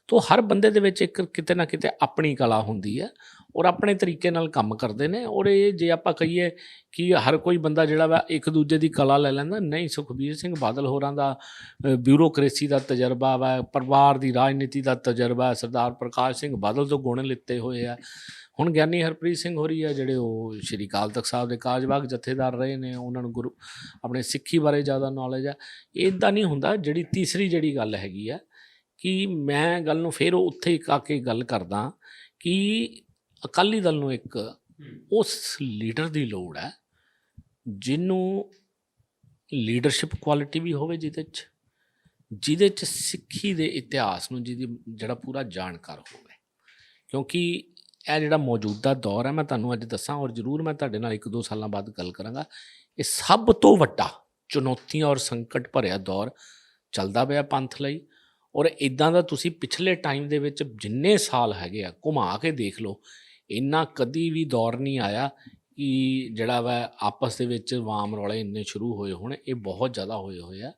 Speaker 2: ਤੋ ਹਰ ਬੰਦੇ ਦੇ ਵਿੱਚ ਇੱਕ ਕਿਤੇ ਨਾ ਕਿਤੇ ਆਪਣੀ ਕਲਾ ਹੁੰਦੀ ਹੈ ਔਰ ਆਪਣੇ ਤਰੀਕੇ ਨਾਲ ਕੰਮ ਕਰਦੇ ਨੇ ਔਰ ਇਹ ਜੇ ਆਪਾਂ ਕਹੀਏ ਕਿ ਹਰ ਕੋਈ ਬੰਦਾ ਜਿਹੜਾ ਵਾ ਇੱਕ ਦੂਜੇ ਦੀ ਕਲਾ ਲੈ ਲੈਂਦਾ, ਨਹੀਂ ਸੁਖਬੀਰ ਸਿੰਘ ਬਾਦਲ ਹੋਰਾਂ ਦਾ ਬਿਊਰੋਕ੍ਰੇਸੀ ਦਾ ਤਜਰਬਾ ਵਾ, ਪਰਿਵਾਰ ਦੀ ਰਾਜਨੀਤੀ ਦਾ ਤਜਰਬਾ ਸਰਦਾਰ ਪ੍ਰਕਾਸ਼ ਸਿੰਘ ਬਾਦਲ ਤੋਂ ਗੁਣ ਲਿੱਤੇ ਹੋਏ ਆ। ਹੁਣ ਗਿਆਨੀ ਹਰਪ੍ਰੀਤ ਸਿੰਘ ਹੋਰੀ ਆ ਜਿਹੜੇ ਉਹ ਸ਼੍ਰੀ ਅਕਾਲ ਤਖਤ ਸਾਹਿਬ ਦੇ ਕਾਜਬਾਗ ਜਥੇਦਾਰ ਰਹੇ ਨੇ, ਉਹਨਾਂ ਨੂੰ ਗੁਰੂ, ਆਪਣੇ ਸਿੱਖੀ ਬਾਰੇ ਜ਼ਿਆਦਾ ਨੌਲੇਜ ਆ। ਇਦਾਂ ਨਹੀਂ ਹੁੰਦਾ ਜਿਹੜੀ ਤੀਸਰੀ ਜਿਹੜੀ ਗੱਲ ਹੈਗੀ ਆ ਕਿ ਮੈਂ ਗੱਲ ਨੂੰ ਫੇਰ ਉੱਥੇ ਹੀ ਆ ਕੇ ਗੱਲ ਕਰਦਾ ਕਿ ਅਕਾਲੀ ਦਲ ਨੂੰ ਇੱਕ ਉਸ ਲੀਡਰ ਦੀ ਲੋੜ ਹੈ ਜਿਹਨੂੰ ਲੀਡਰਸ਼ਿਪ ਕੁਆਲਿਟੀ ਵੀ ਹੋਵੇ ਜਿਹਦੇ ਚ ਜਿਹਦੇ ਚ ਸਿੱਖੀ ਦੇ ਇਤਿਹਾਸ ਨੂੰ ਜਿਹਦੀ ਜਿਹੜਾ ਪੂਰਾ ਜਾਣਕਾਰ ਹੋਵੇ। ਕਿਉਂਕਿ ਇਹ ਜਿਹੜਾ ਮੌਜੂਦਾ ਦੌਰ ਹੈ ਮੈਂ ਤੁਹਾਨੂੰ ਅੱਜ ਦੱਸਾਂ ਔਰ ਜ਼ਰੂਰ ਮੈਂ ਤੁਹਾਡੇ ਨਾਲ ਇੱਕ ਦੋ ਸਾਲਾਂ ਬਾਅਦ ਗੱਲ ਕਰਾਂਗਾ ਇਹ ਸਭ ਤੋਂ ਵੱਡਾ ਚੁਣੌਤੀਆਂ ਔਰ ਸੰਕਟ ਭਰਿਆ ਦੌਰ ਚੱਲਦਾ ਪਿਆ ਪੰਥ ਲਈ। ਔਰ ਇਦਾਂ ਦਾ ਤੁਸੀਂ ਪਿਛਲੇ ਟਾਈਮ ਦੇ ਵਿੱਚ ਜਿੰਨੇ ਸਾਲ ਹੈਗੇ ਆ ਘੁਮਾ ਕੇ ਦੇਖ ਲਓ ਇੰਨਾ ਕਦੀ ਵੀ ਦੌਰ ਨਹੀਂ ਆਇਆ ਕਿ ਜਿਹੜਾ ਵਾ ਆਪਸ ਦੇ ਵਿੱਚ ਵਾਮ ਰੌਲੇ ਇੰਨੇ ਸ਼ੁਰੂ ਹੋਏ ਹੋਣ ਇਹ ਬਹੁਤ ਜ਼ਿਆਦਾ ਹੋਏ ਹੋਏ ਆ।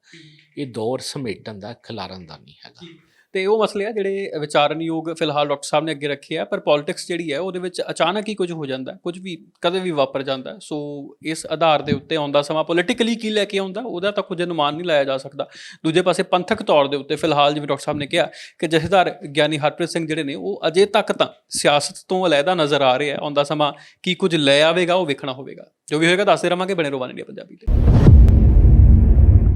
Speaker 2: ਇਹ ਦੌਰ ਸਮੇਟਣ ਦਾ ਖਿਲਾਰਨ ਦਾ ਨਹੀਂ ਹੈਗਾ।
Speaker 1: ਤੇ ਉਹ ਮਸਲੇ ਆ ਜਿਹੜੇ ਵਿਚਾਰਨਯੋਗ ਫਿਲਹਾਲ ਡਾਕਟਰ ਸਾਹਿਬ ਨੇ ਅੱਗੇ ਰੱਖੇ ਆ, ਪਰ ਪੋਲਿਟਿਕਸ ਜਿਹੜੀ ਹੈ ਉਹਦੇ ਵਿੱਚ ਅਚਾਨਕ ਹੀ ਕੁਝ ਹੋ ਜਾਂਦਾ, ਕੁਝ ਵੀ ਕਦੇ ਵੀ ਵਾਪਰ ਜਾਂਦਾ। ਸੋ ਇਸ ਆਧਾਰ ਦੇ ਉੱਤੇ ਆਉਂਦਾ ਸਮਾਂ ਪੋਲਿਟਿਕਲੀ ਕੀ ਲੈ ਕੇ ਆਉਂਦਾ, ਉਹਦਾ ਤਾਂ ਕੁਝ ਅਨੁਮਾਨ ਨਹੀਂ ਲਾਇਆ ਜਾ ਸਕਦਾ। ਦੂਜੇ ਪਾਸੇ ਪੰਥਕ ਤੌਰ ਦੇ ਉੱਤੇ ਫਿਲਹਾਲ ਜਿਵੇਂ ਡਾਕਟਰ ਸਾਹਿਬ ਨੇ ਕਿਹਾ ਕਿ ਜਥੇਦਾਰ ਗਿਆਨੀ ਹਰਪ੍ਰੀਤ ਸਿੰਘ ਜਿਹੜੇ ਨੇ, ਉਹ ਅਜੇ ਤੱਕ ਤਾਂ ਸਿਆਸਤ ਤੋਂ ਅਲੱਗਾ ਨਜ਼ਰ ਆ ਰਿਹਾ ਆਉਂਦਾ ਸਮਾਂ ਕੀ ਕੁਝ ਲੈ ਆਵੇਗਾ, ਉਹ ਵੇਖਣਾ ਹੋਵੇਗਾ। ਜੋ ਵੀ ਹੋਏਗਾ, ਦੱਸਦੇ ਰਵਾਂਗੇ ਬਣੇ ਰਵਾਨ ਇੰਡੀਆ ਪੰਜਾਬੀ ਤੇ।